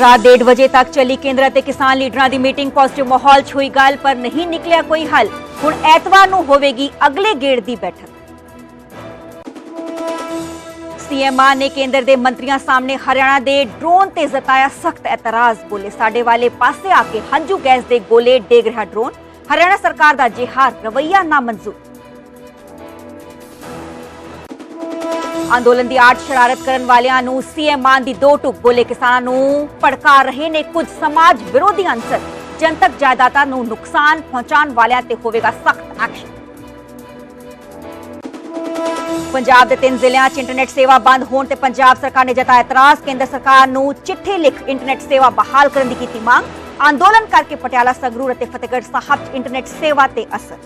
ਰਾਤ 1:30 ਵਜੇ ਤੱਕ ਚੱਲੀ ਕੇਂਦਰ ਅਤੇ ਕਿਸਾਨ ਲੀਡਰਾਂ ਦੀ ਮੀਟਿੰਗ ਪੋਜ਼ਿਟਿਵ ਮਾਹੌਲ 'ਚ ਹੋਈ ਗੱਲ, ਪਰ ਨਹੀਂ ਨਿਕਲਿਆ ਕੋਈ ਹੱਲ। ਹੁਣ ਐਤਵਾਰ ਨੂੰ ਹੋਵੇਗੀ ਅਗਲੇ ਗੇੜ ਦੀ ਬੈਠਕ। ਸੀਐਮ ਮਾਨ ਨੇ ਕੇਂਦਰ ਦੇ ਮੰਤਰੀਆਂ ਸਾਹਮਣੇ ਹਰਿਆਣਾ ਦੇ ਡਰੋਨ ਤੇ ਜਤਾਇਆ ਸਖਤ ਇਤਰਾਜ਼। ਬੋਲੇ, ਸਾਡੇ ਵਾਲੇ ਪਾਸੇ ਆ ਕੇ ਹੰਝੂ ਗੈਸ ਦੇ ਗੋਲੇ ਡੇਗ ਰਿਹਾ ਡਰੋਨ। ਹਰਿਆਣਾ ਸਰਕਾਰ ਦਾ ਜਿਹਾ ਰਵਈਆ ਨਾ ਮਨਜ਼ੂਰ ਅੰਦੋਲਨ ਦੀ ਆੜ ਸ਼ਰਾਰਤ ਕਰਨ ਵਾਲਿਆਂ ਨੂੰ ਸੀਐਮ ਮਾਨ ਦੀ ਦੋ ਟੁਕ ਬੋਲੇ ਕਿਸਾਨਾਂ ਨੂੰ ਭੜਕਾ ਰਹੇ ਨੇ ਕੁਝ ਸਮਾਜ ਵਿਰੋਧੀ ਅੰਸਰ ਜਨਤਕ ਜਾਇਦਾਦਾਂ ਨੂੰ ਨੁਕਸਾਨ ਪਹੁੰਚਾਉਣ ਵਾਲਿਆਂ ਤੇ ਹੋਵੇਗਾ ਸਖਤ ਐਕਸ਼ਨ। ਪੰਜਾਬ ਦੇ ਤਿੰਨ ਜ਼ਿਲ੍ਹਿਆਂ 'ਚ ਇੰਟਰਨੈਟ ਸੇਵਾ ਬੰਦ ਹੋਣ ਤੇ ਪੰਜਾਬ ਸਰਕਾਰ ਨੇ ਜਤਾਇਆ ਇਤਰਾਜ਼। ਕੇਂਦਰ ਸਰਕਾਰ ਨੂੰ ਚਿੱਠੀ ਲਿਖ ਇੰਟਰਨੈਟ ਸੇਵਾ ਬਹਾਲ ਕਰਨ ਦੀ ਕੀਤੀ ਮੰਗ। ਅੰਦੋਲਨ ਕਰਕੇ ਪਟਿਆਲਾ ਸੰਗਰੂਰ ਅਤੇ ਫਤਿਹਗੜ੍ਹ ਸਾਹਿਬ 'ਚ ਇੰਟਰਨੈਟ ਸੇਵਾ ਤੇ ਅਸਰ।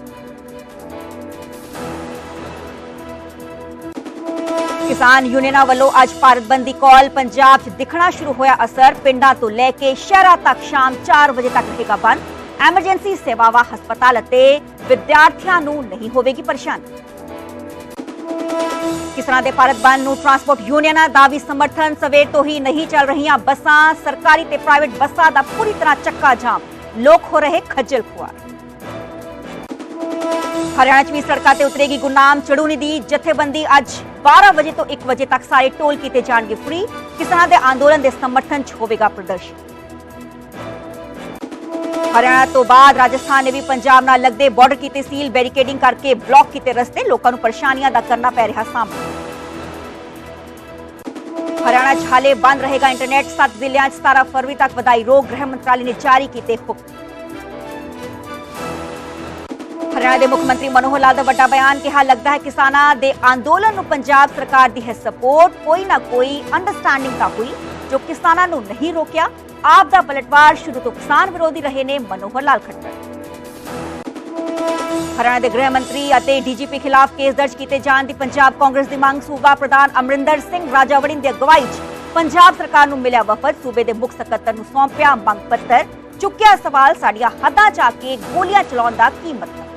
ਕਿਸਾਨ ਯੂਨੀਅਨਾਂ ਵੱਲੋਂ ਅੱਜ ਭਾਰਤ ਬੰਦ ਦੀ ਕਾਲ ਪੰਜਾਬ 'ਚ ਦਿਖਣਾ ਸ਼ੁਰੂ ਹੋਇਆ ਅਸਰ। ਪਿੰਡਾਂ ਤੋਂ ਲੈ ਕੇ ਸ਼ਹਿਰਾਂ ਤੱਕ ਸ਼ਾਮ 4 ਵਜੇ ਤੱਕ ਰਹੇਗਾ ਬੰਦ। ਐਮਰਜੈਂਸੀ ਸੇਵਾਵਾਂ ਹਸਪਤਾਲ ਅਤੇ ਵਿਦਿਆਰਥੀਆਂ ਨੂੰ ਨਹੀਂ ਹੋਵੇਗੀ ਪਰੇਸ਼ਾਨੀ। ਕਿਸਾਨਾਂ ਦੇ ਭਾਰਤ ਬੰਦ ਨੂੰ ਟਰਾਂਸਪੋਰਟ ਯੂਨੀਅਨਾਂ ਦਾ ਵੀ ਸਮਰਥਨ? ਸਵੇਰ ਤੋਂ ਹੀ ਨਹੀਂ ਚੱਲ ਰਹੀਆਂ ਬੱਸਾਂ, ਸਰਕਾਰੀ ਤੇ ਪ੍ਰਾਈਵੇਟ ਬੱਸਾਂ ਦਾ ਪੂਰੀ ਤਰ੍ਹਾਂ ਚੱਕਾ ਜਾਮ। ਲੋਕ ਹੋ ਰਹੇ ਖੱਜਲ ਖੁਆਰ। ਹਰਿਆਣਾ 'ਚ ਵੀ ਸੜਕਾਂ ਤੇ ਉਤਰੇਗੀ ਗੁਨਾਮ ਚੜੂਨੀ ਦੀ ਜਥੇਬੰਦੀ ਅੱਜ 12 ਵਜੇ ਤੋਂ 1 ਵਜੇ ਤੱਕ ਸਾਰੇ ਟੋਲ ਕੀਤੇ ਜਾਣਗੇ ਫ੍ਰੀ ਕਿਸਾਨਾਂ ਦੇ ਅੰਦੋਲਨ ਦੇ ਸਮਰਥਨ 'ਚ ਹੋਵੇਗਾ ਪ੍ਰਦਰਸ਼ਨ। ਹਰਿਆਣਾ ਤੋਂ ਬਾਅਦ ਰਾਜਸਥਾਨ ਨੇ ਵੀ ਪੰਜਾਬ ਨਾਲ ਲੱਗਦੇ ਬਾਰਡਰ ਕੀਤੇ ਸੀਲ ਬੈਰੀਕੇਡਿੰਗ ਕਰਕੇ ਬਲੌਕ ਕੀਤੇ ਰਸਤੇ। ਲੋਕਾਂ ਨੂੰ ਪਰੇਸ਼ਾਨੀਆਂ ਦਾ ਕਰਨਾ ਪੈ ਰਿਹਾ ਸਾਹਮਣਾ। ਹਰਿਆਣਾ 'ਚ ਹਾਲੇ ਬੰਦ ਰਹੇਗਾ ਇੰਟਰਨੈਟ 7 ਜ਼ਿਲ੍ਹਿਆਂ 'ਚ 17 ਫਰਵਰੀ ਤੱਕ ਵਧਾਈ। ਰੋਕ ਗ੍ਰਹਿ ਮੰਤਰਾਲੇ ਨੇ ਜਾਰੀ ਕੀਤੇ ਹੁਕਮ। ਹਰਿਆਣਾ ਦੇ ਮੁੱਖ ਮੰਤਰੀ ਮਨੋਹਰ ਲਾਲ ਦਾ ਵੱਡਾ ਬਿਆਨ ਕਿਹਾ ਲੱਗਦਾ ਹੈ ਕਿਸਾਨਾਂ ਦੇ ਅੰਦੋਲਨ ਨੂੰ ਪੰਜਾਬ ਸਰਕਾਰ ਦੀ ਹੈ ਸਪੋਰਟ। ਕੋਈ ਨਾ ਕੋਈ ਅੰਡਰਸਟੈਂਡਿੰਗ ਤਾਂ ਹੋਈ ਜੋ ਕਿਸਾਨਾਂ ਨੂੰ ਨਹੀਂ ਰੋਕਿਆ। ਆਪ ਦਾ ਪਲਟਵਾਰ ਸ਼ੁਰੂ ਤੋਂ ਕਿਸਾਨ ਵਿਰੋਧੀ ਰਹੇ ਨੇ ਮਨੋਹਰ ਲਾਲ ਖੱਟਰ। ਹਰਿਆਣਾ ਦੇ ਗ੍ਰਹਿ ਮੰਤਰੀ ਅਤੇ ਡੀਜੀਪੀ ਖਿਲਾਫ ਕੇਸ ਦਰਜ ਕੀਤੇ ਜਾਣ ਦੀ ਪੰਜਾਬ ਕਾਂਗਰਸ ਦੀ ਮੰਗ ਸੂਬਾ ਪ੍ਰਧਾਨ ਅਮਰਿੰਦਰ ਸਿੰਘ ਰਾਜਾਵੜਿੰ ਦੀ ਅਗਵਾਈ 'ਚ ਪੰਜਾਬ ਸਰਕਾਰ ਨੂੰ ਮਿਲਿਆ ਵਫਦ। ਸੂਬੇ ਦੇ ਮੁੱਖ ਸਕੱਤਰ ਨੂੰ ਸੌਂਪਿਆ ਮੰਗ ਪੱਤਰ। ਚੁੱਕਿਆ ਸਵਾਲ ਸਾਡੀਆਂ ਹੱਦਾਂ 'ਚ ਆ ਕੇ ਗੋਲੀਆਂ ਚਲਾਉਣ ਦਾ ਕੀ ਮਤਲਬ?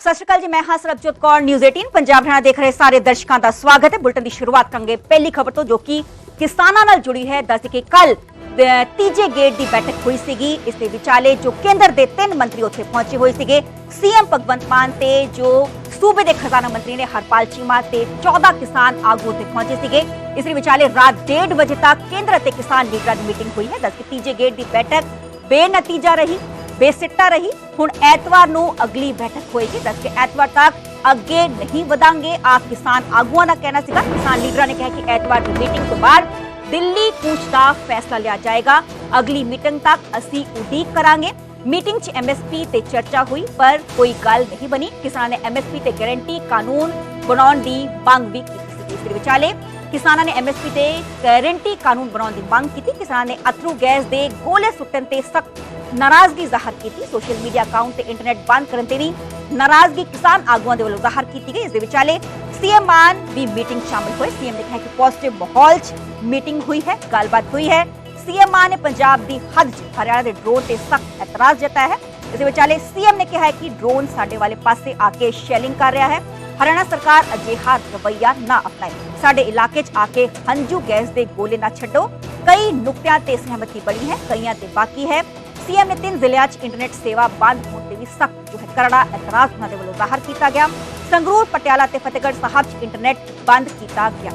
ਸਤਿ ਸ਼੍ਰੀ ਅਕਾਲ ਜੀ ਮੈਂ ਹਾਂ ਸਰਬਜੋਤ ਕੌਰ ਨਿਊਜ਼ 18 ਪੰਜਾਬ ਹਰਿਆਣਾ ਦੇਖ ਰਹੇ ਸਾਰੇ ਦਰਸ਼ਕਾਂ ਦਾ ਸਵਾਗਤ ਹੈ ਬੁਲਟਨ ਦੀ ਸ਼ੁਰੂਆਤ ਕਰਾਂਗੇ ਪਹਿਲੀ ਖਬਰ ਤੋਂ ਜੋ ਕਿ ਕਿਸਾਨਾਂ ਨਾਲ ਜੁੜੀ ਹੈ ਦੱਸ ਕਿ ਕੱਲ ਤੀਜੇ ਗੇਟ ਦੀ ਬੈਠਕ ਹੋਈ ਸੀਗੀ। ਇਸ ਦੇ ਵਿਚਾਲੇ ਜੋ ਕੇਂਦਰ ਦੇ ਤਿੰਨ ਮੰਤਰੀ ਉੱਥੇ ਪਹੁੰਚੇ ਹੋਏ ਸੀਗੇ। ਸੀਐਮ ਭਗਵੰਤ ਮਾਨ ਤੇ ਜੋ ਸੂਬੇ ਦੇ ਖਜ਼ਾਨਾ ਮੰਤਰੀ ਨੇ ਹਰਪਾਲ ਚੀਮਾ ਤੇ 14 ਕਿਸਾਨ ਆਗੂ ਉੱਥੇ ਪਹੁੰਚੇ ਸੀਗੇ। ਇਸ ਦੇ ਵਿਚਾਲੇ ਰਾਤ 1:30 ਵਜੇ ਤੱਕ ਕੇਂਦਰ ਅਤੇ ਕਿਸਾਨ ਲੀਡਰਾਂ ਦੀ ਮੀਟਿੰਗ ਹੋਈ ਹੈ। ਦੱਸ ਕਿ ਤੀਜੇ ਗੇਟ ਦੀ ਬੈਠਕ ਬੇਨਤੀਜਾ ਰਹੀ, ਬੇਸਿੱਟਾ ਰਹੀ। ਹੁਣ ਐਤਵਾਰ ਨੂੰ ਅਗਲੀ ਬੈਠਕ ਹੋਏਗੀ। ਦੱਸ ਕੇ ਐਤਵਾਰ ਤੱਕ ਅੱਗੇ ਨਹੀਂ ਵਧਾਂਗੇ। ਆਪ ਕਿਸਾਨ ਆਗੂਆਂ ਦਾ ਕਹਿਣਾ ਸੀਗਾ। ਕਿਸਾਨ ਲੀਡਰਾਂ ਨੇ ਕਿਹਾ ਕਿ ਐਤਵਾਰ ਦੀ ਮੀਟਿੰਗ ਤੋਂ ਬਾਅਦ ਦਿੱਲੀ ਕੂਚ ਦਾ ਫੈਸਲਾ ਲਿਆ ਜਾਏਗਾ। ਅਗਲੀ ਮੀਟਿੰਗ ਤੱਕ ਅਸੀਂ ਉਡੀਕ ਕਰਾਂਗੇ। ਮੀਟਿੰਗ 'ਚ ਐਮਐਸਪੀ ਤੇ ਚਰਚਾ ਹੋਈ, ਪਰ ਕੋਈ ਗੱਲ ਨਹੀਂ ਬਣੀ। ਕਿਸਾਨਾਂ ਨੇ ਐਮਐਸਪੀ ਤੇ ਗਾਰੰਟੀ ਕਾਨੂੰਨ ਬਣਾਉਣ ਦੀ ਮੰਗ ਵੀ ਕੀਤੀ ਸੀ। ਇਸ ਵਿਚਾਲੇ ਕਿਸਾਨਾਂ ਨੇ ਐਮਐਸਪੀ ਤੇ ਗਾਰੰਟੀ ਕਾਨੂੰਨ ਬਣਾਉਣ ਦੀ ਮੰਗ ਕੀਤੀ ਕਿਸਾਨਾਂ ਨੇ ਅਥਰੂ ਗੈਸ ਦੇ ਗੋਲੇ ਸੁੱਟਣ ਤੇ ਸਖਤ ਨਾਰਾਜ਼ਗੀ ਜ਼ਾਹਰ ਕੀਤੀ ਸੋਸ਼ਲ ਮੀਡੀਆ ਅਕਾਊਂਟ ਤੇ ਇੰਟਰਨੈਟ ਬੰਦ ਕਰਨ ਤੇ ਵੀ ਨਾਰਾਜ਼ਗੀ ਕਿਸਾਨ ਆਗੂਆਂ ਦੇ ਵੱਲੋਂ ਜ਼ਾਹਰ ਕੀਤੀ ਗਈ ਇਸ ਦੇ ਵਿਚਾਲੇ ਸੀਐਮ ਮਾਨ ਵੀ ਮੀਟਿੰਗ ਸ਼ਾਮਲ ਹੋਏ ਸੀਐਮ ਨੇ ਕਿਹਾ ਕਿ ਪੋਜ਼ਿਟਿਵ ਮਾਹੌਲ 'ਚ ਮੀਟਿੰਗ ਹੋਈ ਹੈ ਗੱਲਬਾਤ ਹੋਈ ਹੈ ਸੀਐਮ ਮਾਨ ਨੇ ਪੰਜਾਬ ਦੀ ਹੱਦ 'ਚ ਹਰਿਆਣਾ ਦੇ ਡਰੋਨ ਤੇ ਸਖਤ ਇਤਰਾਜ਼ ਜਤਾਇਆ ਹੈ ਇਸ ਦੇ ਵਿਚਾਲੇ ਸੀਐਮ ਨੇ ਕਿਹਾ ਹੈ ਕਿ ਡਰੋਨ ਸਾਡੇ ਵਾਲੇ ਪਾਸੇ ਆ ਕੇ ਸ਼ੈਲਿੰਗ ਕਰ ਰਿਹਾ ਹੈ ਹਰਿਆਣਾ ਸਰਕਾਰ ਅਜਿਹਾ ਰਵੱਈਆ ਨਾ ਅਪਣਾਏ ਸਾਡੇ ਇਲਾਕੇ 'ਚ ਆ ਕੇ ਹੰਝੂ ਗੈਸ ਦੇ ਗੋਲੇ ਨਾ ਛੱਡੋ। ਕਈ ਨੁਕਤਿਆਂ ਤੇ ਸਹਿਮਤੀ ਬਣੀ ਹੈ, ਕਈਆਂ ਤੇ ਬਾਕੀ ਹੈ। ਸੀਐਮ ਨੇ ਤਿੰਨ ਜ਼ਿਲ੍ਹਿਆਂ 'ਚ ਇੰਟਰਨੈਟ ਸੇਵਾ ਬੰਦ ਹੋਣ ਤੇ ਵੀ ਸਖਤ ਜੋ ਹੈ ਕਰੜਾ ਇਤਰਾਜ਼ ਉਹਨਾਂ ਦੇ ਵੱਲੋਂ ਜ਼ਾਹਰ ਕੀਤਾ ਗਿਆ। ਸੰਗਰੂਰ, ਪਟਿਆਲਾ ਤੇ ਫਤਿਹਗੜ੍ਹ ਸਾਹਿਬ 'ਚ ਇੰਟਰਨੈਟ ਬੰਦ ਕੀਤਾ ਗਿਆ।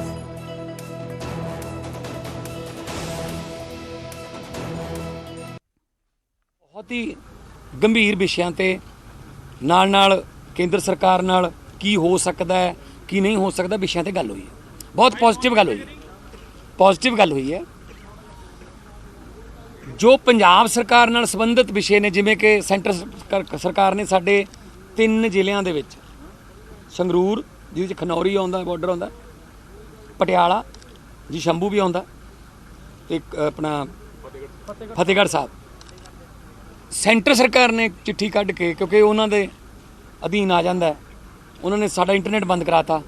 ਬਹੁਤ ਹੀ ਗੰਭੀਰ ਵਿਸ਼ਿਆਂ ਤੇ ਨਾਲ ਨਾਲ ਕੇਂਦਰ ਸਰਕਾਰ ਨਾਲ ਕੀ ਹੋ ਸਕਦਾ ਹੈ ਕੀ ਨਹੀਂ ਹੋ ਸਕਦਾ ਵਿਸ਼ਿਆਂ ਤੇ ਗੱਲ ਹੋਈ ਹੈ। ਬਹੁਤ ਪੋਜ਼ਿਟਿਵ ਗੱਲ ਹੋਈ ਹੈ। ਪੋਜ਼ਿਟਿਵ ਗੱਲ ਹੋਈ ਹੈ। ਜੋ ਪੰਜਾਬ ਸਰਕਾਰ ਨਾਲ ਸੰਬੰਧਿਤ ਵਿਸ਼ੇ ਨੇ ਜਿਵੇਂ ਕਿ ਸੈਂਟਰ ਸਰਕਾਰ- ਸਰਕਾਰ ਨੇ ਸਾਡੇ ਤਿੰਨ ਜ਼ਿਲ੍ਹਿਆਂ ਦੇ ਵਿੱਚ ਸੰਗਰੂਰ ਜਿਹਦੇ ਵਿੱਚ ਖਨੌਰੀ ਆਉਂਦਾ ਬਾਰਡਰ ਆਉਂਦਾ ਪਟਿਆਲਾ ਜੀ ਸ਼ੰਭੂ ਵੀ ਆਉਂਦਾ ਤੇ ਇੱਕ ਆਪਣਾ ਫਤਿਹਗੜ੍ਹ ਸਾਹਿਬ। ਸੈਂਟਰ ਸਰਕਾਰ ਨੇ ਚਿੱਠੀ ਕੱਢ ਕੇ ਕਿਉਂਕਿ ਉਹਨਾਂ ਦੇ ਅਧੀਨ ਆ ਜਾਂਦਾ ਹੈ, ਉਹਨਾਂ ਨੇ ਸਾਡਾ ਇੰਟਰਨੈਟ ਬੰਦ ਕਰਾਤਾ।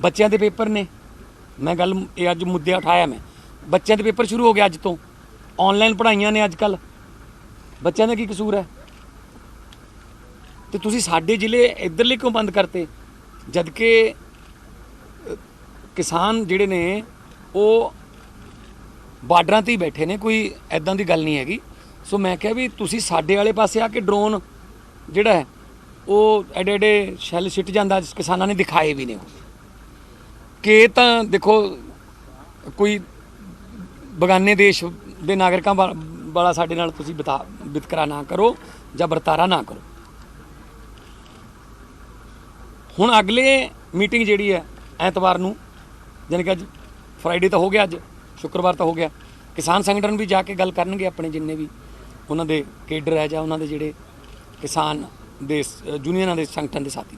ਬੱਚਿਆਂ ਦੇ ਪੇਪਰ ਨੇ। ਮੈਂ ਗੱਲ, ਇਹ ਅੱਜ ਮੁੱਦੇ ਉਠਾਇਆ ਮੈਂ। ਬੱਚਿਆਂ ਦੇ ਪੇਪਰ ਸ਼ੁਰੂ ਹੋ ਗਏ ਅੱਜ ਤੋਂ। ਆਨਲਾਈਨ ਪੜ੍ਹਾਈਆਂ ਨੇ ਅੱਜ ਕੱਲ ਬੱਚਿਆਂ ਦਾ ਕੀ ਕਸੂਰ ਹੈ? ਤੇ ਤੁਸੀਂ ਸਾਡੇ ਜ਼ਿਲ੍ਹੇ ਇੱਧਰਲੇ ਕਿਉਂ ਬੰਦ ਕਰਤੇ? ਜਦ ਕਿ ਕਿਸਾਨ ਜਿਹੜੇ ਨੇ, ਉਹ ਬਾਰਡਰਾਂ ਤੇ ਹੀ ਬੈਠੇ ਨੇ, ਕੋਈ ਐਦਾਂ ਦੀ ਗੱਲ ਨਹੀਂ ਹੈਗੀ। ਸੋ ਮੈਂ ਕਿਹਾ ਵੀ ਤੁਸੀਂ ਸਾਡੇ ਵਾਲੇ ਪਾਸੇ ਆ ਕੇ ਡਰੋਨ ਜਿਹੜਾ ਹੈ ਉਹ ਐਡੇ ਐਡੇ ਸ਼ੈਲ ਸਿੱਟ ਜਾਂਦਾ, ਕਿਸਾਨਾਂ ਨੇ ਦਿਖਾਏ ਵੀ ਨੇ ਉਹ। ਕਿ ਤਾਂ ਦੇਖੋ, ਕੋਈ ਬਗਾਨੇ ਦੇਸ਼ ਦੇ ਨਾਗਰਿਕਾਂ ਵਾਲਾ ਸਾਡੇ ਨਾਲ ਤੁਸੀਂ ਬਿਤਾ ਵਿਤਕਰਾ ਨਾ ਕਰੋ ਜਾਂ ਵਰਤਾਰਾ ਨਾ ਕਰੋ। ਹੁਣ ਅਗਲੇ ਮੀਟਿੰਗ ਜਿਹੜੀ ਹੈ ਐਤਵਾਰ ਨੂੰ, ਜਾਣੀ ਕਿ ਅੱਜ ਫਰਾਈਡੇ ਤਾਂ ਹੋ ਗਿਆ ਅੱਜ, ਸ਼ੁੱਕਰਵਾਰ ਤਾਂ ਹੋ ਗਿਆ, ਕਿਸਾਨ ਸੰਗਠਨ ਵੀ ਜਾ ਕੇ ਗੱਲ ਕਰਨਗੇ ਆਪਣੇ ਜਿੰਨੇ ਵੀ ਉਹਨਾਂ ਦੇ ਕੇਡਰ ਹੈ ਜਾਂ ਉਹਨਾਂ ਦੇ ਜਿਹੜੇ ਕਿਸਾਨ ਦੇ ਸ- ਯੂਨੀਅਨਾਂ ਦੇ ਸੰਗਠਨ ਦੇ ਸਾਥੀ।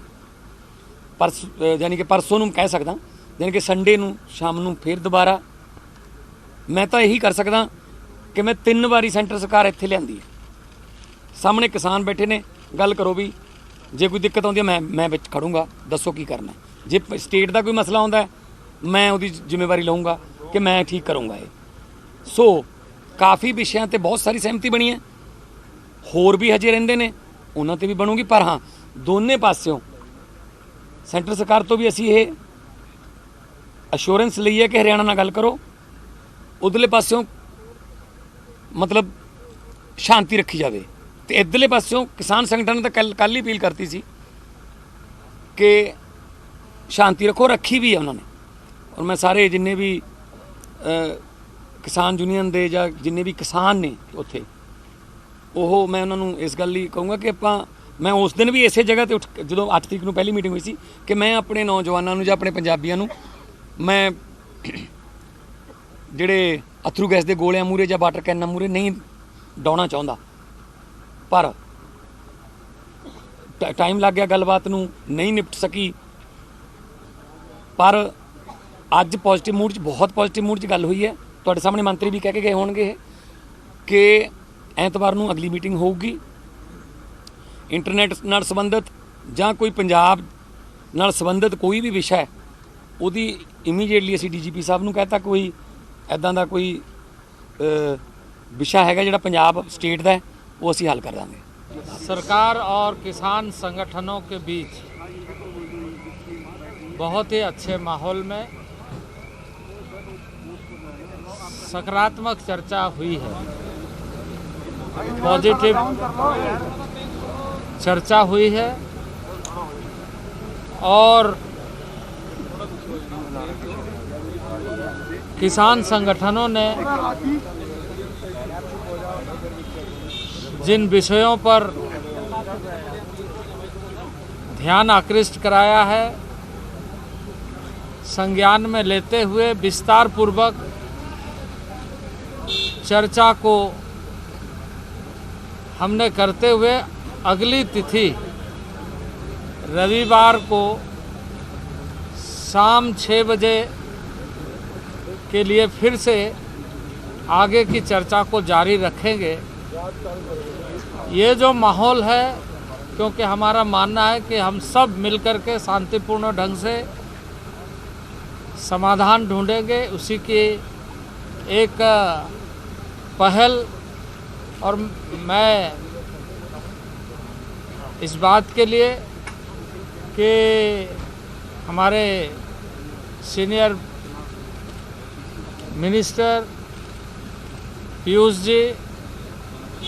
ਪਰਸ ਅ, ਯਾਨੀ ਕਿ ਪਰਸੋਂ ਨੂੰ ਕਹਿ ਸਕਦਾ ਯਾਨੀ ਕਿ ਸੰਡੇ ਨੂੰ ਸ਼ਾਮ ਨੂੰ ਫੇਰ ਦੁਬਾਰਾ। ਮੈਂ ਤਾਂ ਇਹੀ ਕਰ ਸਕਦਾ ਕਿ ਮੈਂ ਤਿੰਨ ਵਾਰੀ ਸੈਂਟਰ ਸਰਕਾਰ ਇੱਥੇ ਲਿਆਂਦੀ ਹੈ। ਸਾਹਮਣੇ ਕਿਸਾਨ ਬੈਠੇ ਨੇ ਗੱਲ ਕਰੋ ਵੀ ਜੇ ਕੋਈ ਦਿੱਕਤ ਆਉਂਦੀ ਹੈ ਮੈਂ ਮੈਂ ਵਿੱਚ ਖੜੂੰਗਾ ਦੱਸੋ ਕੀ ਕਰਨਾ ਜੇ ਸਟੇਟ ਦਾ ਕੋਈ ਮਸਲਾ ਆਉਂਦਾ ਮੈਂ ਉਹਦੀ ਜ਼ਿੰਮੇਵਾਰੀ ਲਵਾਂਗਾ ਕਿ ਮੈਂ ਠੀਕ ਕਰੂੰਗਾ ਇਹ। ਸੋ ਕਾਫੀ ਵਿਸ਼ਿਆਂ ਤੇ ਬਹੁਤ ਸਾਰੀ ਸਹਿਮਤੀ ਬਣੀ ਹੈ। ਹੋਰ ਵੀ ਹਜੇ ਰਹਿੰਦੇ ਨੇ ਉਹਨਾਂ ਤੇ ਵੀ ਬਣੂਗੀ, ਪਰ ਹਾਂ, ਦੋਨੇ ਪਾਸਿਓਂ ਸੈਂਟਰ ਸਰਕਾਰ ਤੋਂ ਵੀ ਅਸੀਂ ਇਹ ਅਸ਼ੋਰੈਂਸ ਲਈ ਹੈ ਕਿ ਹਰਿਆਣਾ ਨਾਲ ਗੱਲ ਕਰੋ। ਉਧਰਲੇ ਪਾਸਿਓਂ ਮਤਲਬ ਸ਼ਾਂਤੀ ਰੱਖੀ ਜਾਵੇ। ਤੇ ਇਧਰਲੇ ਪਾਸਿਓਂ ਕਿਸਾਨ ਸੰਗਠਨ ਨੇ ਤਾਂ ਕੱਲ ਕੱਲ ਹੀ ਅਪੀਲ ਕਰਤੀ ਸੀ ਕਿ ਸ਼ਾਂਤੀ ਰੱਖੋ, ਰੱਖੀ ਵੀ ਹੈ ਉਹਨਾਂ ਨੇ। ਔਰ ਮੈਂ ਸਾਰੇ ਜਿੰਨੇ ਵੀ ਕਿਸਾਨ ਯੂਨੀਅਨ ਦੇ ਜਾਂ ਜਿੰਨੇ ਵੀ ਕਿਸਾਨ ਨੇ ਉੱਥੇ ਉਹ ਮੈਂ ਉਹਨਾਂ ਨੂੰ ਇਸ ਗੱਲ ਲਈ ਕਹੂੰਗਾ ਕਿ ਆਪਾਂ, ਮੈਂ ਉਸ ਦਿਨ ਵੀ ਇਸੇ ਜਗ੍ਹਾ ਤੇ ਉੱਠ ਕੇ- ਜਦੋਂ 8 ਤਰੀਕ ਨੂੰ ਪਹਿਲੀ ਮੀਟਿੰਗ ਹੋਈ ਸੀ, ਕਿ ਮੈਂ ਆਪਣੇ ਨੌਜਵਾਨਾਂ ਨੂੰ ਜਾਂ ਆਪਣੇ ਪੰਜਾਬੀਆਂ ਨੂੰ, ਮੈਂ ਜਿਹੜੇ ਅਥਰੂ ਗੈਸ ਦੇ ਗੋਲਿਆਂ ਮੂਰੇ ਜਾਂ ਵਾਟਰ ਕੈਨਾਂ ਮੂਰੇ ਨਹੀਂ ਡਾਉਣਾ ਚਾਹੁੰਦਾ। ਪਰ ਟ- ਟਾਈਮ ਲੱਗ ਗਿਆ ਗੱਲਬਾਤ ਨੂੰ ਨਹੀਂ ਨਿਪਟ ਸਕੀ। ਪਰ ਅੱਜ ਪੋਜ਼ਿਟਿਵ ਮੂਡ 'ਚ, ਬਹੁਤ ਪੋਜ਼ਿਟਿਵ ਮੂਡ 'ਚ ਗੱਲ ਹੋਈ ਹੈ। ਤੁਹਾਡੇ ਸਾਹਮਣੇ ਮੰਤਰੀ ਵੀ ਕਹਿ ਕੇ ਗਏ ਹੋਣਗੇ ਇਹ, ਕਿ ਐਤਵਾਰ ਨੂੰ ਅਗਲੀ ਮੀਟਿੰਗ ਹੋਊਗੀ ਇੰਟਰਨੈਟ ਨਾਲ ਸੰਬੰਧਿਤ ਜਾਂ ਕੋਈ ਪੰਜਾਬ ਨਾਲ ਸੰਬੰਧਿਤ ਕੋਈ ਵੀ ਵਿਸ਼ਾ ਹੈ ਉਹਦੀ ਇਮੀਡੀਏਟਲੀ ਅਸੀਂ ਡੀਜੀਪੀ ਸਾਹਿਬ ਨੂੰ ਕਹਤਾ ਕੋਈ ਐਦਾਂ ਦਾ ਕੋਈ ਅ, ਵਿਸ਼ਾ ਹੈਗਾ ਜਿਹੜਾ ਪੰਜਾਬ ਸਟੇਟ ਦਾ ਹੈ ਉਹ ਅਸੀਂ ਹੱਲ ਕਰ ਦਾਂਗੇ सरकार और किसान संगठनों के बीच बहुत ही अच्छे माहौल में सकारात्मक चर्चा हुई है पॉजिटिव चर्चा हुई है और किसान संगठनों ने जिन विषयों पर ध्यान आकृष्ट कराया है, संज्ञान में लेते हुए विस्तार पूर्वक चर्चा को हमने करते हुए अगली तिथि रविवार को शाम छः बजे के लिए फिर से आगे की चर्चा को जारी रखेंगे। ये जो माहौल है, क्योंकि हमारा मानना है कि हम सब मिलकर के शांतिपूर्ण ढंग से समाधान ढूंढेंगे, उसी की एक पहल और मैं इस बात के लिए कि हमारे सीनियर मिनिस्टर पीयूष जी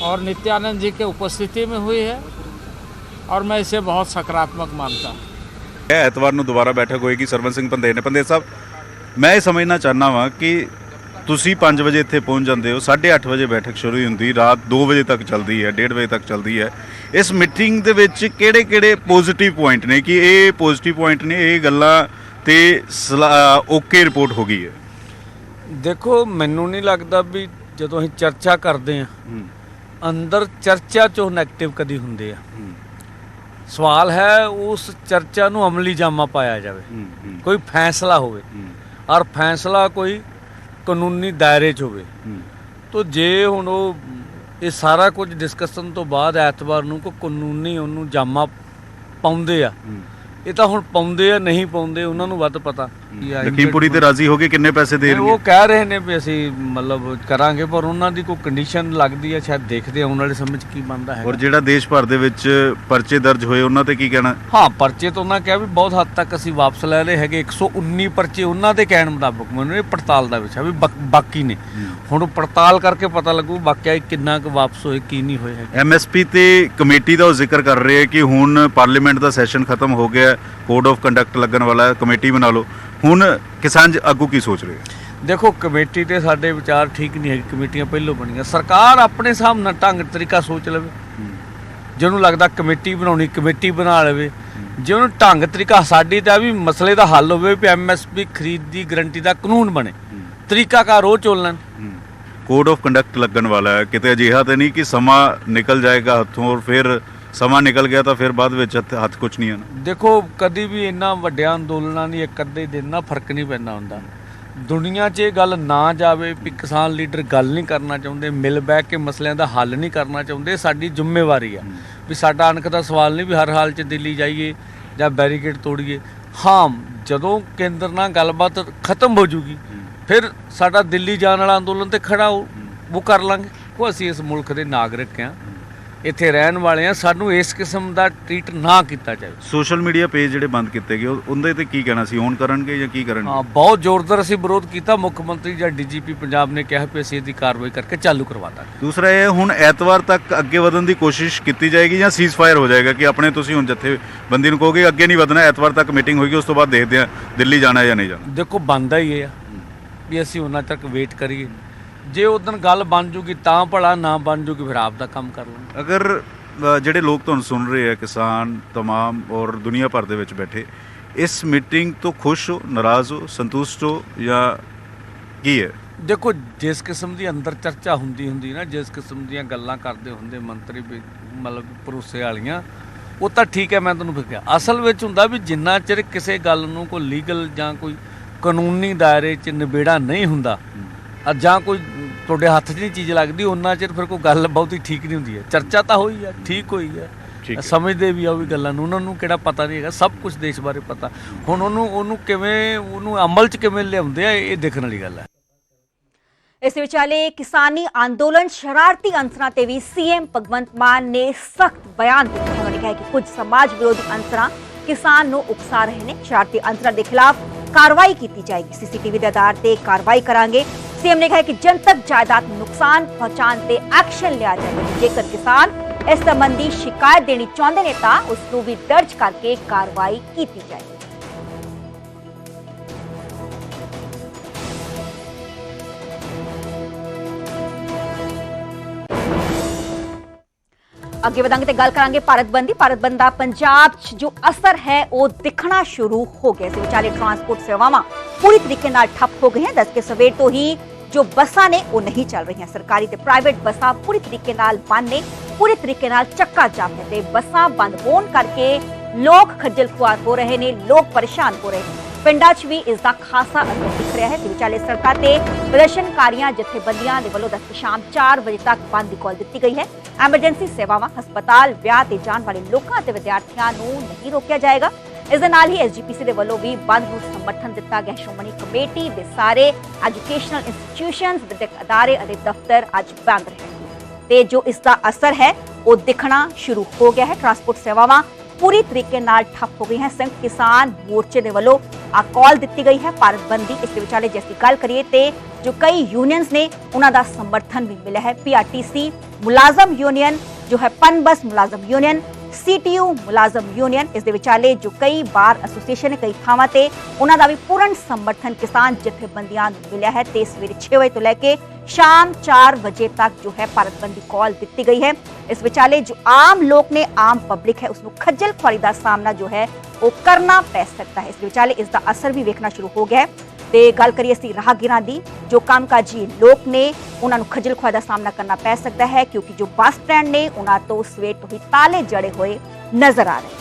और नित्यानंद जी के उपस्थिति में हुई है और मैं इसे बहुत सकारात्मक मानता हूँ ਇਹ ਐਤਵਾਰ ਨੂੰ ਦੁਬਾਰਾ ਬੈਠਕ ਹੋਏਗੀ ਸਰਵਨ ਸਿੰਘ ਪੰਦੇਰ ਨੇ ਪੰਦੇਰ ਸਾਹਿਬ ਮੈਂ ਇਹ ਸਮਝਣਾ ਚਾਹਨਾ ਵਾਂ ਕਿ ਤੁਸੀਂ 5 ਵਜੇ ਇੱਥੇ ਪਹੁੰਚ ਜਾਂਦੇ ਹੋ 8:30 ਵਜੇ ਬੈਠਕ ਸ਼ੁਰੂ ਹੁੰਦੀ ਰਾਤ 2 ਵਜੇ ਤੱਕ ਚੱਲਦੀ ਹੈ 1:30 ਵਜੇ ਤੱਕ ਚੱਲਦੀ ਹੈ। ਇਸ ਮੀਟਿੰਗ ਦੇ ਵਿੱਚ ਕਿਹੜੇ ਕਿਹੜੇ ਪੋਜ਼ਿਟਿਵ ਪੁਆਇੰਟ ਨੇ? ਕਿ ਇਹ ਪੋਜ਼ਿਟਿਵ ਪੁਆਇੰਟ ਨੇ ਇਹ ਗੱਲਾਂ ਤੇ ਓਕੇ ਰਿਪੋਰਟ ਹੋ ਗਈ ਹੈ। ਦੇਖੋ ਮੈਨੂੰ ਨਹੀਂ ਲੱਗਦਾ ਵੀ ਜਦੋਂ ਅਸੀਂ ਚਰਚਾ ਕਰਦੇ ਆ ਅੰਦਰ ਚਰਚਾ ਚੋਂ ਨੈਗੇਟਿਵ ਕਦੀ ਹੁੰਦੇ ਆ। ਸਵਾਲ ਹੈ ਉਸ ਚਰਚਾ ਨੂੰ ਅਮਲੀ ਜਾਮਾ ਪਾਇਆ ਜਾਵੇ। ਕੋਈ ਫੈਸਲਾ ਹੋਵੇ। ਔਰ ਫੈਸਲਾ ਕੋਈ ਕਾਨੂੰਨੀ ਦਾਇਰੇ 'ਚ ਹੋਵੇ। ਤੋ ਜੇ ਹੁਣ ਉਹ ਇਹ ਸਾਰਾ ਕੁਝ ਡਿਸਕਸ਼ਨ ਤੋਂ ਬਾਅਦ ਐਤਵਾਰ ਨੂੰ ਕੋਈ ਕਾਨੂੰਨੀ ਉਹਨੂੰ ਜਾਮਾ ਪਾਉਂਦੇ ਆ ਇਹ ਤਾਂ ਹੁਣ ਪਾਉਂਦੇ ਆ ਨਹੀਂ ਪਾਉਂਦੇ ਉਹਨਾਂ ਨੂੰ ਵੱਧ ਪਤਾ। ਲਖੀਮਪੁਰੀ ਤੇ ਰਾਜ਼ੀ ਹੋ ਗਏ ਕਿੰਨੇ ਪੈਸੇ ਦੇ ਰਹੇ ਉਹ ਕਹਿ ਰਹੇ ਨੇ ਵੀ ਅਸੀਂ ਮਤਲਬ ਕਰਾਂਗੇ ਪਰ ਉਹਨਾਂ ਦੀ ਕੋਈ ਕੰਡੀਸ਼ਨ ਲੱਗਦੀ ਹੈ ਸ਼ਾਇਦ ਦੇਖਦੇ ਆਉਣ ਵਾਲੇ ਸਮੇਂ 'ਚ ਕੀ ਬਣਦਾ ਹੈ ਔਰ ਜਿਹੜਾ ਦੇਸ਼ ਭਰ ਦੇ ਵਿੱਚ ਪਰਚੇ ਦਰਜ ਹੋਏ ਉਹਨਾਂ ਤੇ ਕੀ ਕਹਿਣਾ? ਹਾਂ ਪਰਚੇ ਤਾਂ ਉਹਨਾਂ ਕਿਹਾ ਵੀ ਬਹੁਤ ਹੱਦ ਤੱਕ ਅਸੀਂ ਵਾਪਸ ਲੈ ਲਏ ਹੈਗੇ 119 ਪਰਚੇ ਉਹਨਾਂ ਦੇ ਕਹਿਣ ਮੁਤਾਬਕ ਮੈਨੂੰ ਇਹ ਪੜਤਾਲ ਦਾ ਵਿਸ਼ਾ ਵੀ ਬਾਕ- ਬਾਕੀ ਨੇ। ਹੁਣ ਪੜਤਾਲ ਕਰਕੇ ਪਤਾ ਲੱਗੂ ਵਾਕਿਆ ਕਿੰਨਾ ਕੁ ਵਾਪਸ ਹੋਏ ਕੀ ਨਹੀਂ ਹੋਏ ਹੈਗੇ। ਐਮਐਸਪੀ ਤੇ ਕਮੇਟੀ ਦਾ ਉਹ ਜ਼ਿਕਰ ਕਰ ਰਹੇ ਹੈ ਕਿ ਹੁਣ ਪਾਰਲੀਮੈਂਟ ਦਾ ਸੈਸ਼ਨ ਖਤਮ ਹੋ ਗਿਆ ਕੋਡ ਆਫ ਕੰਡਕਟ ਲੱਗਣ ਵਾਲਾ ਹੈ ਕਮੇਟੀ ਬਣਾ ਲਓ। ਹੁਣ ਕਿਸਾਨ ਜ- ਆਗੂ ਕੀ ਸੋਚ ਰਹੇ ਹੈ ਦੇਖੋ ਕਮੇਟੀ ਤੇ ਸਾਡੇ ਵਿਚਾਰ ਠੀਕ ਨਹੀਂ ਹੈਗੇ ਕਮੇਟੀਆਂ ਪਹਿਲੋਂ ਬਣੀਆਂ। ਸਰਕਾਰ ਆਪਣੇ ਹਿਸਾਬ ਨਾਲ ਢੰਗ ਤਰੀਕਾ ਸੋਚ ਲਵੇ। ਜਿਹਨੂੰ ਲੱਗਦਾ ਕਮੇਟੀ ਬਣਾਉਣੀ ਕਮੇਟੀ ਬਣਾ ਲਵੇ। ਜੇ ਉਹਨੂੰ ਢੰਗ ਤਰੀਕਾ ਸਾਡੀ ਤਾਂ ਵੀ ਮਸਲੇ ਦਾ ਹੱਲ ਹੋਵੇ ਵੀ ਐਮਐਸਪੀ ਖਰੀਦ ਦੀ ਗਰੰਟੀ ਦਾ ਕਾਨੂੰਨ ਬਣੇ। ਤਰੀਕਾਕਾਰ ਉਹ ਚੱਲਣ। ਕੋਡ ਆਫ ਕੰਡਕਟ ਲੱਗਣ ਵਾਲਾ ਹੈ। ਕਿਤੇ ਅਜਿਹਾ ਤੇ ਨਹੀਂ ਕਿ ਸਮਾਂ ਨਿਕਲ ਜਾਏਗਾ ਹੱਥੋਂ ਔਰ ਫਿਰ ਸਮਾਂ ਨਿਕਲ ਗਿਆ ਤਾਂ ਫਿਰ ਬਾਅਦ ਵਿੱਚ ਹੱਥ- ਹੱਥ ਕੁਝ ਨਹੀਂ ਆਣਾ ਦੇਖੋ ਕਦੀ ਵੀ ਇੰਨਾ ਵੱਡਿਆਂ ਅੰਦੋਲਨਾਂ ਦੀ ਇੱਕ ਅੱਧੇ ਦਿਨ ਨਾਲ ਫ਼ਰਕ ਨਹੀਂ ਪੈਂਦਾ ਹੁੰਦਾ। ਦੁਨੀਆ 'ਚ ਇਹ ਗੱਲ ਨਾ ਜਾਵੇ ਵੀ ਕਿਸਾਨ ਲੀਡਰ ਗੱਲ ਨਹੀਂ ਕਰਨਾ ਚਾਹੁੰਦੇ ਮਿਲ ਬਹਿ ਕੇ ਮਸਲਿਆਂ ਦਾ ਹੱਲ ਨਹੀਂ ਕਰਨਾ ਚਾਹੁੰਦੇ ਸਾਡੀ ਜ਼ਿੰਮੇਵਾਰੀ ਆ। ਵੀ ਸਾਡਾ ਅਣਖ ਦਾ ਸਵਾਲ ਨਹੀਂ ਵੀ ਹਰ ਹਾਲ 'ਚ ਦਿੱਲੀ ਜਾਈਏ ਜਾਂ ਬੈਰੀਕੇਡ ਤੋੜੀਏ। ਹਾਂ ਜਦੋਂ ਕੇਂਦਰ ਨਾਲ ਗੱਲਬਾਤ ਖਤਮ ਹੋ ਜੂਗੀ ਫਿਰ ਸਾਡਾ ਦਿੱਲੀ ਜਾਣ ਵਾਲਾ ਅੰਦੋਲਨ ਤੇ ਖੜਾ ਹੋ ਉਹ ਕਰ ਲਾਂਗੇ। ਉਹ ਅਸੀਂ ਇਸ ਮੁਲਕ ਦੇ ਨਾਗਰਿਕ ਆ ਇੱਥੇ ਰਹਿਣ ਵਾਲੇ ਆ ਸਾਨੂੰ ਇਸ ਕਿਸਮ ਦਾ ਟ੍ਰੀਟ ਨਾ ਕੀਤਾ ਜਾਵੇ। ਸੋਸ਼ਲ ਮੀਡੀਆ ਪੇਜ ਜਿਹੜੇ ਬੰਦ ਕੀਤੇ ਗਏ ਉਹ- ਉਹਦੇ ਤੇ ਕੀ ਕਹਿਣਾ ਸੀ? ਔਨ ਕਰਨਗੇ ਜਾਂ ਕੀ ਕਰਨਗੇ? ਹਾਂ ਬਹੁਤ ਜ਼ੋਰਦਾਰ ਅਸੀਂ ਵਿਰੋਧ ਕੀਤਾ। ਮੁੱਖ ਮੰਤਰੀ ਜਾਂ ਡੀਜੀਪੀ ਪੰਜਾਬ ਨੇ ਕਿਹਾ ਵੀ ਅਸੀਂ ਇਹਦੀ ਕਾਰਵਾਈ ਕਰਕੇ ਚਾਲੂ ਕਰਵਾ ਦਾਂਗੇ। ਦੂਸਰਾ ਇਹ ਹੁਣ ਐਤਵਾਰ ਤੱਕ ਅੱਗੇ ਵਧਣ ਦੀ ਕੋਸ਼ਿਸ਼ ਕੀਤੀ ਜਾਏਗੀ ਜਾਂ ਸੀਜ਼ ਫਾਇਰ ਹੋ ਜਾਏਗਾ ਕਿ ਆਪਣੇ ਤੁਸੀਂ ਹੁਣ ਜੱਥੇ ਬੰਦੀ ਨੂੰ ਕਹੋਗੇ ਅੱਗੇ ਨਹੀਂ ਵਧਣਾ ਐਤਵਾਰ ਤੱਕ ਮੀਟਿੰਗ ਹੋਏਗੀ ਉਸ ਤੋਂ ਬਾਅਦ ਦੇਖਦੇ ਹਾਂ ਦਿੱਲੀ ਜਾਣਾ ਜਾਂ ਨਹੀਂ ਜਾਣਾ। ਦੇਖੋ ਬੰਦਾ ਹੀ ਇਹ ਆ ਵੀ ਅਸੀਂ ਉਹਨਾਂ ਤੱਕ ਵੇਟ ਕਰੀਏ। ਜੇ ਉਦੋਂ ਗੱਲ ਬਣ ਜੂਗੀ ਤਾਂ ਭਲਾ ਨਾ ਬਣ ਜੂਗੀ ਫਿਰ ਆਪ ਦਾ ਕੰਮ ਕਰ ਲਾਂਗੇ। ਅਗਰ ਜਿਹੜੇ ਲੋਕ ਤੁਹਾਨੂੰ ਸੁਣ ਰਹੇ ਆ ਕਿਸਾਨ ਤਮਾਮ ਔਰ ਦੁਨੀਆ ਭਰ ਦੇ ਵਿੱਚ ਬੈਠੇ ਇਸ ਮੀਟਿੰਗ ਤੋਂ ਖੁਸ਼ ਹੋ ਨਾਰਾਜ਼ ਹੋ ਸੰਤੁਸ਼ਟ ਹੋ ਜਾਂ ਕੀ ਹੈ? ਦੇਖੋ ਜਿਸ ਕਿਸਮ ਦੀ ਅੰਦਰ ਚਰਚਾ ਹੁੰਦੀ ਹੁੰਦੀ ਨਾ ਜਿਸ ਕਿਸਮ ਦੀਆਂ ਗੱਲਾਂ ਕਰਦੇ ਹੁੰਦੇ ਮੰਤਰੀ ਮਤਲਬ ਭਰੋਸੇ ਵਾਲੀਆਂ ਉਹ ਤਾਂ ਠੀਕ ਹੈ ਮੈਂ ਤੁਹਾਨੂੰ ਫਿਰ ਕਿਹਾ। ਅਸਲ ਵਿੱਚ ਹੁੰਦਾ ਵੀ ਜਿੰਨਾ ਚਿਰ ਕਿਸੇ ਗੱਲ ਨੂੰ ਕੋਈ ਲੀਗਲ ਜਾਂ ਕੋਈ ਕਾਨੂੰਨੀ ਦਾਇਰੇ 'ਚ ਨਿਬੇੜਾ ਨਹੀਂ ਹੁੰਦਾ ਅ ਜਾਂ ਕੋਈ ਤੁਹਾਡੇ ਹੱਥ 'ਚ ਨਹੀਂ ਚੀਜ਼ ਲੱਗਦੀ ਉਹਨਾਂ ਚਿਰ ਫਿਰ ਕੋਈ ਗੱਲ ਬਹੁਤੀ ਠੀਕ ਨਹੀਂ ਹੁੰਦੀ ਹੈ। ਚਰਚਾ ਤਾਂ ਹੋਈ ਹੈ ਠੀਕ ਹੋਈ ਹੈ। ਸਮਝਦੇ ਵੀ ਆ ਉਹ ਵੀ ਗੱਲਾਂ ਨੂੰ ਉਹਨਾਂ ਨੂੰ ਕਿਹੜਾ ਪਤਾ ਨਹੀਂ ਹੈਗਾ ਸਭ ਕੁਝ ਦੇਸ਼ ਬਾਰੇ ਪਤਾ। ਹੁਣ ਉਹਨੂੰ ਉਹਨੂੰ ਕਿਵੇਂ ਉਹਨੂੰ ਅਮਲ 'ਚ ਕਿਵੇਂ ਲਿਆਉਂਦੇ ਆ ਇਹ ਦੇਖਣ ਵਾਲੀ ਗੱਲ ਹੈ। ਇਸ ਵਿਚਾਲੇ ਕਿਸਾਨੀ ਅੰਦੋਲਨ ਸ਼ਰਾਰਤੀ ਅੰਸਰਾਂ ਤੇ ਵੀ ਸੀਐਮ ਭਗਵੰਤ ਮਾਨ ਨੇ ਸਖਤ ਬਿਆਨ ਦਿੱਤਾ। ਹੈ ਉਹਨਾਂ ਨੇ ਕਿਹਾ ਕਿ ਕੁਝ ਸਮਾਜ ਵਿਰੋਧੀ ਅੰਸਰਾਂ ਕਿਸਾਨ ਨੂੰ ਉਕਸਾ ਰਹੇ ਨੇ। ਸ਼ਰਾਰਤੀ ਅੰਸਰਾਂ ਦੇ ਖਿਲਾਫ ਕਾਰਵਾਈ ਕੀਤੀ ਜਾਏਗੀ। ਸੀਸੀਟੀਵੀ ਦੇ ਆਧਾਰ ਤੇ ਕਾਰਵਾਈ ਕਰਾਂਗੇ। ਸੀਐਮ ਨੇ ਕਿਹਾ ਕਿ ਜਨਤਕ ਜਾਇਦਾਦ ਨੂੰ ਨੁਕਸਾਨ ਪਹੁੰਚਾਉਣ ਤੇ ਐਕਸ਼ਨ ਲਿਆ ਜਾਏਗਾ। ਜੇਕਰ ਕਿਸਾਨ ਇਸ ਸੰਬੰਧੀ ਸ਼ਿਕਾਇਤ ਦੇਣੀ ਚਾਹੁੰਦੇ ਨੇ ਤਾਂ ਉਸ ਨੂੰ ਵੀ ਦਰਜ ਕਰਕੇ ਕਾਰਵਾਈ ਕੀਤੀ ਜਾਏਗੀ। ਅੱਗੇ ਵਧਾਂਗੇ ਤੇ ਗੱਲ ਕਰਾਂਗੇ ਭਾਰਤ ਬੰਦ ਦੀ। ਭਾਰਤ ਬੰਦ ਦਾ ਪੰਜਾਬ 'ਚ ਜੋ ਅਸਰ ਹੈ, ਉਹ ਦਿਖਣਾ ਸ਼ੁਰੂ ਹੋ ਗਿਆ ਇਸ ਵਿਚਾਲੇ ਟਰਾਂਸਪੋਰਟ ਸੇਵਾਵਾਂ ਪੂਰੀ ਤਰੀਕੇ ਨਾਲ ਠੱਪ ਹੋ ਗਈਆਂ। ਦੱਸ ਕੇ ਸਵੇਰ ਤੋਂ ਹੀ ਜੋ ਬੱਸਾਂ ਨੇ, ਉਹ ਨਹੀਂ ਚੱਲ ਰਹੀਆਂ। ਸਰਕਾਰੀ ਤੇ ਪ੍ਰਾਈਵੇਟ ਬੱਸਾਂ ਪੂਰੀ ਤਰੀਕੇ ਨਾਲ ਬੰਦ ਨੇ, ਪੂਰੀ ਤਰੀਕੇ ਨਾਲ ਚੱਕਾ ਜਾਮ ਹੈ ਤੇ ਬੱਸਾਂ ਬੰਦ ਹੋਣ ਕਰਕੇ ਲੋਕ ਖੱਜਲ ਖੁਆਰ ਹੋ ਰਹੇ ਨੇ, ਲੋਕ ਪਰੇਸ਼ਾਨ ਹੋ ਰਹੇ ਨੇ। ਪਿੰਡਾਂ 'ਚ ਵੀ ਇਸ ਦਾ ਖਾਸਾ ਅਸਰ ਦਿਖ ਰਿਹਾ ਹੈ। ਤੇ ਵਿਚਾਲੇ ਸੜਕਾਂ ਤੇ ਪ੍ਰਦਰਸ਼ਨਕਾਰੀਆਂ, ਜਥੇਬੰਦੀਆਂ ਦੇ ਵੱਲੋਂ ਦੱਸ ਸ਼ਾਮ 4 ਵਜੇ ਤੱਕ ਬੰਦ ਦੀ ਕਾਲ ਦਿੱਤੀ ਗਈ ਹੈ। ਐਮਰਜੈਂਸੀ ਸੇਵਾਵਾਂ, ਹਸਪਤਾਲ, ਵਿਆਹ ਤੇ ਜਾਣ ਵਾਲੇ ਲੋਕਾਂ ਅਤੇ ਵਿਦਿਆਰਥੀਆਂ ਨੂੰ ਨਹੀਂ ਰੋਕਿਆ ਜਾਏਗਾ। ਇਸ ਦੇ ਨਾਲ ਹੀ ਐਸਜੀਪੀਸੀ ਦੇ ਵੱਲੋਂ ਵੀ ਬੰਦ ਨੂੰ ਸਮਰਥਨ ਦਿੱਤਾ ਗਿਆ ਸ਼੍ਰੋਮਣੀ ਕਮੇਟੀ ਦੇ ਸਾਰੇ ਐਜੂਕੇਸ਼ਨਲ ਇੰਸਟੀਟਿਊਸ਼ਨਸ ਵਿਦਿਅਕ ਅਦਾਰੇ ਅਤੇ ਦਫ਼ਤਰ ਅੱਜ ਬੰਦ ਰਹੇ ਤੇ ਜੋ ਇਸ ਦਾ ਅਸਰ ਹੈ, ਉਹ ਦਿਖਣਾ ਸ਼ੁਰੂ ਹੋ ਗਿਆ ਹੈ। ਟਰਾਂਸਪੋਰਟ ਸੇਵਾਵਾਂ ਪੂਰੀ ਤਰੀਕੇ ਨਾਲ ਠੱਪ ਹੋ ਗਈ ਹੈ ਸੰਯੁਕਤ ਕਿਸਾਨ ਮੋਰਚੇ ਦੇ ਵੱਲੋਂ ਆ ਕਾਲ ਦਿੱਤੀ ਗਈ ਹੈ ਭਾਰਤ ਬੰਦ ਦੀ ਇਸ ਦੇ ਵਿਚਾਲੇ ਜੇ ਅਸੀਂ ਗੱਲ ਕਰੀਏ ਤੇ ਜੋ ਕਈ ਯੂਨੀਅਨਸ ਨੇ, ਉਹਨਾਂ ਦਾ ਸਮਰਥਨ ਵੀ ਮਿਲਿਆ ਹੈ। ਪੀਆਰਟੀਸੀ ਮੁਲਾਜ਼ਮ ਯੂਨੀਅਨ ਜੋ ਹੈ ਪਨਬਸ ਮੁਲਾਜ਼ਮ ਯੂਨੀਅਨ ਸੀਟੀਯੂ ਮੁਲਾਜ਼ਮ ਯੂਨੀਅਨ, ਇਸ ਦੇ ਵਿਚਾਲੇ ਜੋ ਕਈ ਬਾਰ ਐਸੋਸੀਏਸ਼ਨ ਨੇ ਕਈ ਥਾਵਾਂ ਤੇ ਉਹਨਾਂ ਦਾ ਵੀ ਪੂਰਨ ਸਮਰਥਨ ਕਿਸਾਨ ਜਥੇਬੰਦੀਆਂ ਨੂੰ ਮਿਲਿਆ ਹੈ ਤੇ ਸਵੇਰੇ 6 ਵਜੇ ਤੋਂ ਲੈ ਕੇ ਸ਼ਾਮ 4 ਵਜੇ ਤੱਕ ਜੋ ਹੈ ਭਾਰਤ ਬੰਦ ਕਾਲ ਦਿੱਤੀ ਗਈ ਹੈ। ਇਸ ਵਿਚਾਲੇ ਜੋ ਆਮ ਲੋਕ ਨੇ, ਆਮ ਪਬਲਿਕ ਹੈ ਉਸ ਨੂੰ ਖੱਜਲ ਖੁਆਰੀ ਦਾ ਸਾਹਮਣਾ ਜੋ ਹੈ ਉਹ ਕਰਨਾ ਪੈ ਸਕਦਾ ਹੈ। ਇਸ ਵਿਚਾਲੇ ਇਸ ਦਾ ਅਸਰ ਵੀ ਵੇਖਣਾ ਸ਼ੁਰੂ ਹੋ ਗਿਆ ਹੈ। ਤੇ ਗੱਲ ਕਰੀਏ ਅਸੀਂ ਰਾਹਗੀਰਾਂ ਦੀ, ਜੋ ਕੰਮਕਾਜੀ ਲੋਕ ਨੇ, ਉਹਨਾਂ ਨੂੰ ਖੱਜਲ ਖੁਆਰੀ ਦਾ ਸਾਹਮਣਾ ਕਰਨਾ ਪੈ ਸਕਦਾ ਹੈ, ਕਿਉਂਕਿ ਜੋ ਬੱਸ ਸਟੈਂਡ ਨੇ, ਉਹਨਾਂ ਤੋਂ ਸਵੇਰ ਤੋਂ ਹੀ ਤਾਲੇ ਜੜੇ ਹੋਏ ਨਜ਼ਰ ਆ ਰਹੇ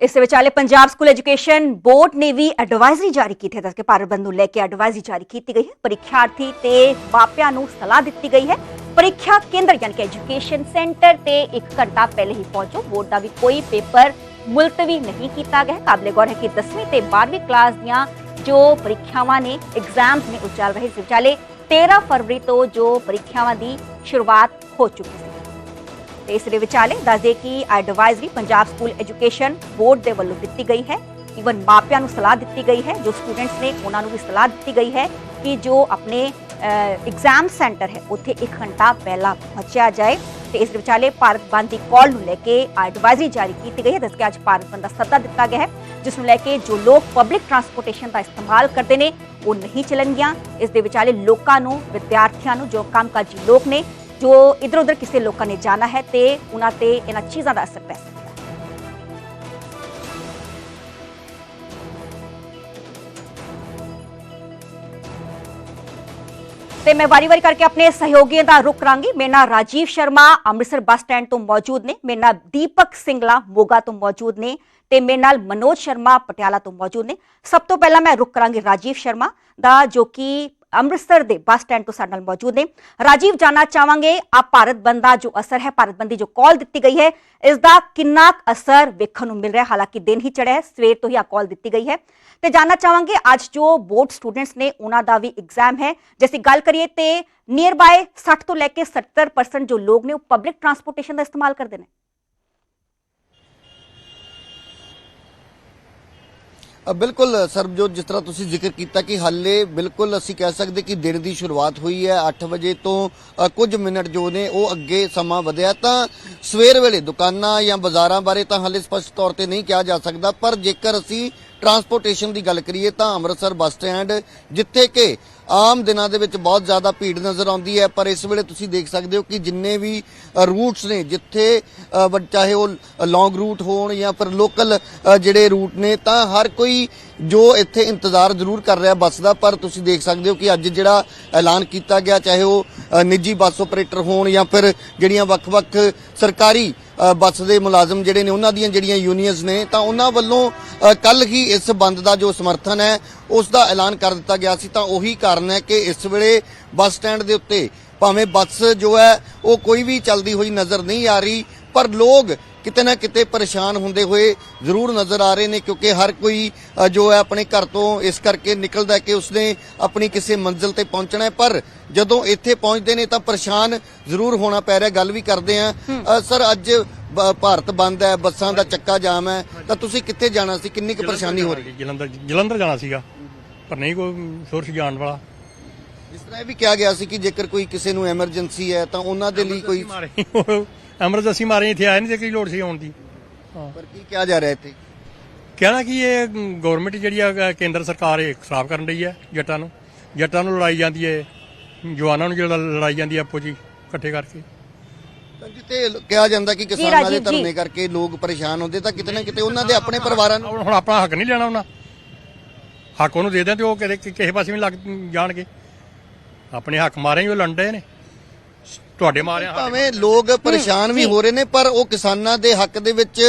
ਇਸ ਵਿਚਾਲੇ ਪੰਜਾਬ ਸਕੂਲ ਐਜੂਕੇਸ਼ਨ ਬੋਰਡ ਨੇ ਵੀ ਐਡਵਾਈਜ਼ਰੀ ਜਾਰੀ ਕੀਤੀ ਹੈ। ਦੱਸ ਭਾਰਤ ਬੰਦ ਨੂੰ ਲੈ ਕੇ ਐਡਵਾਈਜ਼ਰੀ ਜਾਰੀ ਕੀਤੀ ਗਈ ਹੈ। ਪ੍ਰੀਖਿਆਰਥੀ ਤੇ ਮਾਪਿਆਂ ਨੂੰ ਸਲਾਹ ਦਿੱਤੀ ਗਈ ਹੈ। ਪ੍ਰੀਖਿਆ ਕੇਂਦਰ, ਯਾਨੀ ਕਿ ਐਜੂਕੇਸ਼ਨ ਸੈਂਟਰ ਤੇ 1 ਘੰਟਾ ਪਹਿਲੇ ਹੀ ਪਹੁੰਚੋ। ਬੋਰਡ ਦਾ ਵੀ ਕੋਈ ਪੇਪਰ ਮੁਲਤਵੀ ਨਹੀਂ ਕੀਤਾ ਗਿਆ। ਕਾਬਲੇ ਗੌਰ ਹੈ ਕਿ 10ਵੀਂ ਤੇ 12ਵੀਂ ਕਲਾਸ ਦੀਆਂ ਜੋ ਪ੍ਰੀਖਿਆਵਾਂ ਨੇ ਐਗਜ਼ਾਮਸ ਨੇ ਉਹ ਚੱਲ ਰਹੇ ਸੀ। ਵਿਚਾਲੇ 13 ਫਰਵਰੀ ਤੋਂ ਜੋ ਪ੍ਰੀਖਿਆਵਾਂ ਦੀ ਸ਼ੁਰੂਆਤ ਹੋ ਚੁੱਕੀ ਸੀ। ਤੇ ਇਸ ਦੇ ਵਿਚਾਲੇ ਦੱਸਦੇ ਕਿ advisory Punjab school education board ਦੇ ਵੱਲੋਂ ਦਿੱਤੀ ਗਈ ਹੈ। ਈਵਨ ਮਾਪਿਆਂ ਨੂੰ ਸਲਾਹ ਦਿੱਤੀ ਗਈ ਹੈ। ਜੋ ਸਟੂਡੈਂਟਸ ਨੇ, ਉਹਨਾਂ ਨੂੰ ਵੀ ਸਲਾਹ ਦਿੱਤੀ ਗਈ ਹੈ ਕਿ ਜੋ ਆਪਣੇ ਐਗਜ਼ਾਮ ਸੈਂਟਰ ਹੈ। ਉੱਥੇ 1 ਘੰਟਾ ਪਹਿਲਾਂ ਪਹੁੰਚਿਆ ਜਾਏ ਤੇ ਇਸ ਦੇ ਵਿਚਾਲੇ ਭਾਰਤ ਬੰਦ ਦੀ ਕਾਲ ਨੂੰ ਲੈ ਕੇ ਐਡਵਾਈਜ਼ਰੀ ਜਾਰੀ ਕੀਤੀ ਗਈ ਹੈ। ਦੱਸ ਕੇ ਅੱਜ ਭਾਰਤ ਬੰਦ ਦਾ ਸੱਦਾ ਦਿੱਤਾ ਗਿਆ ਹੈ, ਜਿਸ ਨੂੰ ਲੈ ਕੇ ਜੋ ਲੋਕ ਪਬਲਿਕ ਟਰਾਂਸਪੋਰਟੇਸ਼ਨ ਦਾ ਇਸਤੇਮਾਲ ਕਰਦੇ ਨੇ, ਉਹ ਨਹੀਂ ਚੱਲਣਗੀਆਂ। ਇਸ ਦੇ ਵਿਚਾਲੇ ਲੋਕਾਂ ਨੂੰ, ਵਿਦਿਆਰਥੀਆਂ ਨੂੰ, ਜੋ ਕੰਮਕਾਜੀ ਲੋਕ ਨੇ, ਜੋ ਇਧਰ ਉਧਰ ਕਿਸੇ ਲੋਕਾਂ ਨੇ ਜਾਣਾ ਹੈ ਤੇ ਉਹਨਾਂ ਤੇ ਇਹਨਾਂ ਚੀਜ਼ਾਂ ਦਾ ਅਸਰ ਪੈ ਸਕਦਾ ਤੇ ਮੈਂ ਵਾਰੀ-ਵਾਰੀ ਕਰਕੇ ਆਪਣੇ ਸਹਿਯੋਗੀਆਂ ਦਾ ਰੁਕ ਕਰਾਂਗੀ। ਮੇਰੇ ਨਾਲ ਰਾਜੀਵ ਸ਼ਰਮਾ ਅੰਮ੍ਰਿਤਸਰ ਬੱਸ ਸਟੈਂਡ ਤੋਂ ਮੌਜੂਦ ਨੇ। ਮੇਰੇ ਨਾਲ ਦੀਪਕ ਸਿੰਗਲਾ ਮੋਗਾ ਤੋਂ ਮੌਜੂਦ ਨੇ ਤੇ ਮੇਰੇ ਨਾਲ ਮਨੋਜ ਸ਼ਰਮਾ ਪਟਿਆਲਾ ਤੋਂ ਮੌਜੂਦ ਨੇ। ਸਭ ਤੋਂ ਪਹਿਲਾਂ ਮੈਂ ਰੁਕ ਕਰਾਂਗੀ ਰਾਜੀਵ ਸ਼ਰਮਾ ਦਾ, ਜੋ ਕਿ ਅੰਮ੍ਰਿਤਸਰ ਦੇ ਬੱਸ ਸਟੈਂਡ ਤੋਂ ਸਾਡੇ ਨਾਲ ਮੌਜੂਦ ਨੇ। ਰਾਜੀਵ, ਜਾਨਣਾ ਚਾਹਾਂਗੇ ਆ ਭਾਰਤ ਬੰਦ ਦਾ ਜੋ ਅਸਰ ਹੈ, ਭਾਰਤ ਬੰਦ ਦੀ ਜੋ ਕਾਲ ਦਿੱਤੀ ਗਈ ਹੈ ਇਸ ਦਾ ਕਿੰਨਾ ਕੁ ਅਸਰ ਵੇਖਣ ਨੂੰ ਮਿਲ ਰਿਹਾ ਹਾਲਾਂਕਿ ਦਿਨ ਹੀ ਚੜਿਆ ਹੈ, ਸਵੇਰ ਤੋਂ ਹੀ ਆ ਕਾਲ ਦਿੱਤੀ ਗਈ ਹੈ। ਤੇ ਜਾਨਣਾ ਚਾਹਾਂਗੇ, ਅੱਜ ਜੋ ਬੋਰਡ ਸਟੂਡੈਂਟਸ ਨੇ, ਉਹਨਾਂ ਦਾ ਵੀ ਐਗਜ਼ਾਮ ਹੈ। ਜੇ ਅਸੀਂ ਗੱਲ ਕਰੀਏ ਤੇ ਨੀਅਰ ਬਾਏ 60 ਤੋਂ ਲੈ ਕੇ 70% ਜੋ ਲੋਕ ਨੇ, ਉਹ ਪਬਲਿਕ ਟਰਾਂਸਪੋਰਟੇਸ਼ਨ ਦਾ ਇਸਤੇਮਾਲ ਕਰਦੇ ਨੇ। ਬਿਲਕੁਲ ਸਰਬਜੋਤ, ਜਿਸ ਤਰ੍ਹਾਂ ਤੁਸੀਂ ਜ਼ਿਕਰ ਕੀਤਾ ਕਿ ਹਾਲੇ ਬਿਲਕੁਲ ਅਸੀਂ ਕਹਿ ਸਕਦੇ ਕਿ ਦਿਨ ਦੀ ਸ਼ੁਰੂਆਤ ਹੋਈ ਹੈ 8 ਵਜੇ ਤੋਂ ਕੁਝ ਮਿੰਟ ਜੋ ਨੇ ਉਹ ਅੱਗੇ ਸਮਾਂ ਵਧਿਆ, ਤਾਂ ਸਵੇਰ ਵੇਲੇ ਦੁਕਾਨਾਂ ਜਾਂ ਬਾਜ਼ਾਰਾਂ ਬਾਰੇ ਤਾਂ ਹਾਲੇ ਸਪਸ਼ਟ ਤੌਰ ਤੇ ਨਹੀਂ ਕਿਹਾ ਜਾ ਸਕਦਾ, ਪਰ ਜੇਕਰ ਅਸੀਂ ਟਰਾਂਸਪੋਰਟੇਸ਼ਨ ਦੀ ਗੱਲ ਕਰੀਏ ਤਾਂ ਅੰਮ੍ਰਿਤਸਰ ਬੱਸ ਸਟੈਂਡ, ਜਿੱਥੇ ਕਿ ਆਮ ਦਿਨਾਂ ਦੇ ਵਿੱਚ ਬਹੁਤ ਜ਼ਿਆਦਾ ਭੀੜ ਨਜ਼ਰ ਆਉਂਦੀ ਹੈ, ਪਰ ਇਸ ਵੇਲੇ ਤੁਸੀਂ ਦੇਖ ਸਕਦੇ ਹੋ ਕਿ ਜਿੰਨੇ ਵੀ ਰੂਟਸ ਨੇ, ਜਿੱਥੇ ਵ- ਚਾਹੇ ਉਹ ਲੌਂਗ ਰੂਟ ਹੋਣ ਜਾਂ ਫਿਰ ਲੋਕਲ ਜਿਹੜੇ ਰੂਟ ਨੇ, ਤਾਂ ਹਰ ਕੋਈ ਜੋ ਇੱਥੇ ਇੰਤਜ਼ਾਰ ਜ਼ਰੂਰ ਕਰ ਰਿਹਾ ਬੱਸ ਦਾ, ਪਰ ਤੁਸੀਂ ਦੇਖ ਸਕਦੇ ਹੋ ਕਿ ਅੱਜ ਜਿਹੜਾ ਐਲਾਨ ਕੀਤਾ ਗਿਆ, ਚਾਹੇ ਉਹ ਨਿੱਜੀ ਬੱਸ ਆਪਰੇਟਰ ਹੋਣ ਜਾਂ ਫਿਰ ਜਿਹੜੀਆਂ ਵੱਖ-ਵੱਖ ਸਰਕਾਰੀ ਬੱਸ ਦੇ ਮੁਲਾਜ਼ਮ ਜਿਹੜੇ ਨੇ, ਉਹਨਾਂ ਦੀਆਂ ਜਿਹੜੀਆਂ ਯੂਨੀਅਨਸ ਨੇ, ਤਾਂ ਉਹਨਾਂ ਵੱਲੋਂ ਕੱਲ ਹੀ ਇਸ ਬੰਦ ਦਾ ਜੋ ਸਮਰਥਨ ਹੈ, ਉਸ ਦਾ ਐਲਾਨ ਕਰ ਦਿੱਤਾ ਗਿਆ ਸੀ। ਤਾਂ ਉਹੀ ਕਾਰਨ ਹੈ ਕਿ ਇਸ ਵੇਲੇ ਬੱਸ ਸਟੈਂਡ ਦੇ ਉੱਤੇ ਭਾਵੇਂ ਬੱਸ ਜੋ ਹੈ, ਉਹ ਕੋਈ ਵੀ ਚੱਲਦੀ ਹੋਈ ਨਜ਼ਰ ਨਹੀਂ ਆ ਰਹੀ, ਪਰ ਲੋਕ ਕਿਤੇ ਨਾ ਕਿਤੇ ਪਰੇਸ਼ਾਨ ਹੁੰਦੇ ਹੋਏ ਜ਼ਰੂਰ ਨਜ਼ਰ ਆ ਰਹੇ ਨੇ ਕਿਉਂਕਿ ਹਰ ਕੋਈ ਜੋ ਹੈ ਆਪਣੇ ਘਰ ਤੋਂ ਇਸ ਕਰਕੇ ਨਿਕਲਦਾ ਹੈ ਕਿ ਉਸਨੇ ਆਪਣੀ ਕਿਸੇ ਮੰਜ਼ਿਲ ਤੇ ਪਹੁੰਚਣਾ ਹੈ। ਪਰ ਜਦੋਂ ਇੱਥੇ ਪਹੁੰਚਦੇ ਨੇ ਤਾਂ ਪਰੇਸ਼ਾਨ ਜ਼ਰੂਰ ਹੋਣਾ ਪੈ ਰਿਹਾ। ਗੱਲ ਵੀ ਕਰਦੇ ਆ ਸਰ ਅੱਜ ਭਾਰਤ ਬੰਦ ਹੈ ਬੱਸਾਂ ਦਾ ਚੱਕਾ ਜਾਮ ਹੈ। ਤਾਂ ਤੁਸੀਂ ਕਿੱਥੇ ਜਾਣਾ ਸੀ? ਕਿੰਨੀ ਕੁ ਪਰੇਸ਼ਾਨੀ ਹੋ ਰਹੀ? ਜਲੰਧਰ ਜਲੰਧਰ ਜਾਣਾ ਸੀਗਾ। ਪਰ ਨਹੀਂ ਕੋਈ ਸੋਰਸ ਜਾਣ ਵਾਲਾ। ਜਿਸ ਤਰ੍ਹਾਂ ਇਹ ਵੀ ਕਿਹਾ ਗਿਆ ਸੀ ਕਿ ਜੇਕਰ ਕੋਈ ਕਿਸੇ ਨੂੰ ਐਮਰਜੈਂਸੀ ਹੈ ਤਾਂ ਉਹਨਾਂ ਦੇ ਲਈ ਕੋਈ ਐਮਰਜੈਂਸੀ ਮਾਰੇ ਇੱਥੇ ਆਏ ਨਹੀਂ ਤੇ ਕੀ ਲੋੜ ਸੀ ਆਉਣ ਦੀ। ਪਰ ਕੀ ਕਿਹਾ ਜਾ ਰਿਹਾ ਇੱਥੇ? ਕਹਿਣਾ ਕਿ ਇਹ ਗਵਰਨਮੈਂਟ ਜਿਹੜੀ ਆ ਕੇਂਦਰ ਸਰਕਾਰ ਇਹ ਖਰਾਬ ਕਰਨ ਰਹੀ ਹੈ ਜੱਟਾਂ ਨੂੰ। ਜੱਟਾਂ ਨੂੰ ਲੜਾਈ ਜਾਂਦੀ ਹੈ ਜਵਾਨਾਂ ਨੂੰ ਜਿਹੜਾ ਲੜਾਈ ਜਾਂਦੀ ਹੈ ਆਪੋ ਜੀ ਇਕੱਠੇ ਕਰਕੇ। ਤਾਂ ਜਿੱਥੇ ਲ- ਕਿਹਾ ਜਾਂਦਾ ਕਿ ਕਿਸਾਨਾਂ ਦੇ। ਧਰਨੇ ਕਰਕੇ ਲੋਕ ਪਰੇਸ਼ਾਨ ਹੁੰਦੇ ਤਾਂ ਕਿਤੇ ਨਾ ਕਿਤੇ ਉਹਨਾਂ ਦੇ ਆਪਣੇ ਪਰਿਵਾਰਾਂ ਨੂੰ ਹੁਣ ਹੁਣ ਆਪਣਾ ਹੱਕ ਨਹੀਂ ਲੈਣਾ ਉਹਨਾਂ। ਹੱਕ ਉਹਨੂੰ ਦੇ ਦਿਆਂ ਤੇ ਉਹ ਕਿਤੇ ਕਿਸੇ ਪਾਸੇ ਵੀ ਲੱਗ ਜਾਣਗੇ। ਆਪਣੇ ਹੱਕ ਮਾਰੇ ਹੀ ਉਹ ਲੰਡੇ ਨੇ। ਤੁਹਾਡੇ ਮਾਰਿਆ ਭਾਵੇਂ ਲੋਕ ਪਰੇਸ਼ਾਨ ਵੀ ਹੋ ਰਹੇ ਨੇ ਪਰ ਉਹ ਕਿਸਾਨਾਂ ਦੇ ਹੱਕ ਦੇ ਵਿੱਚ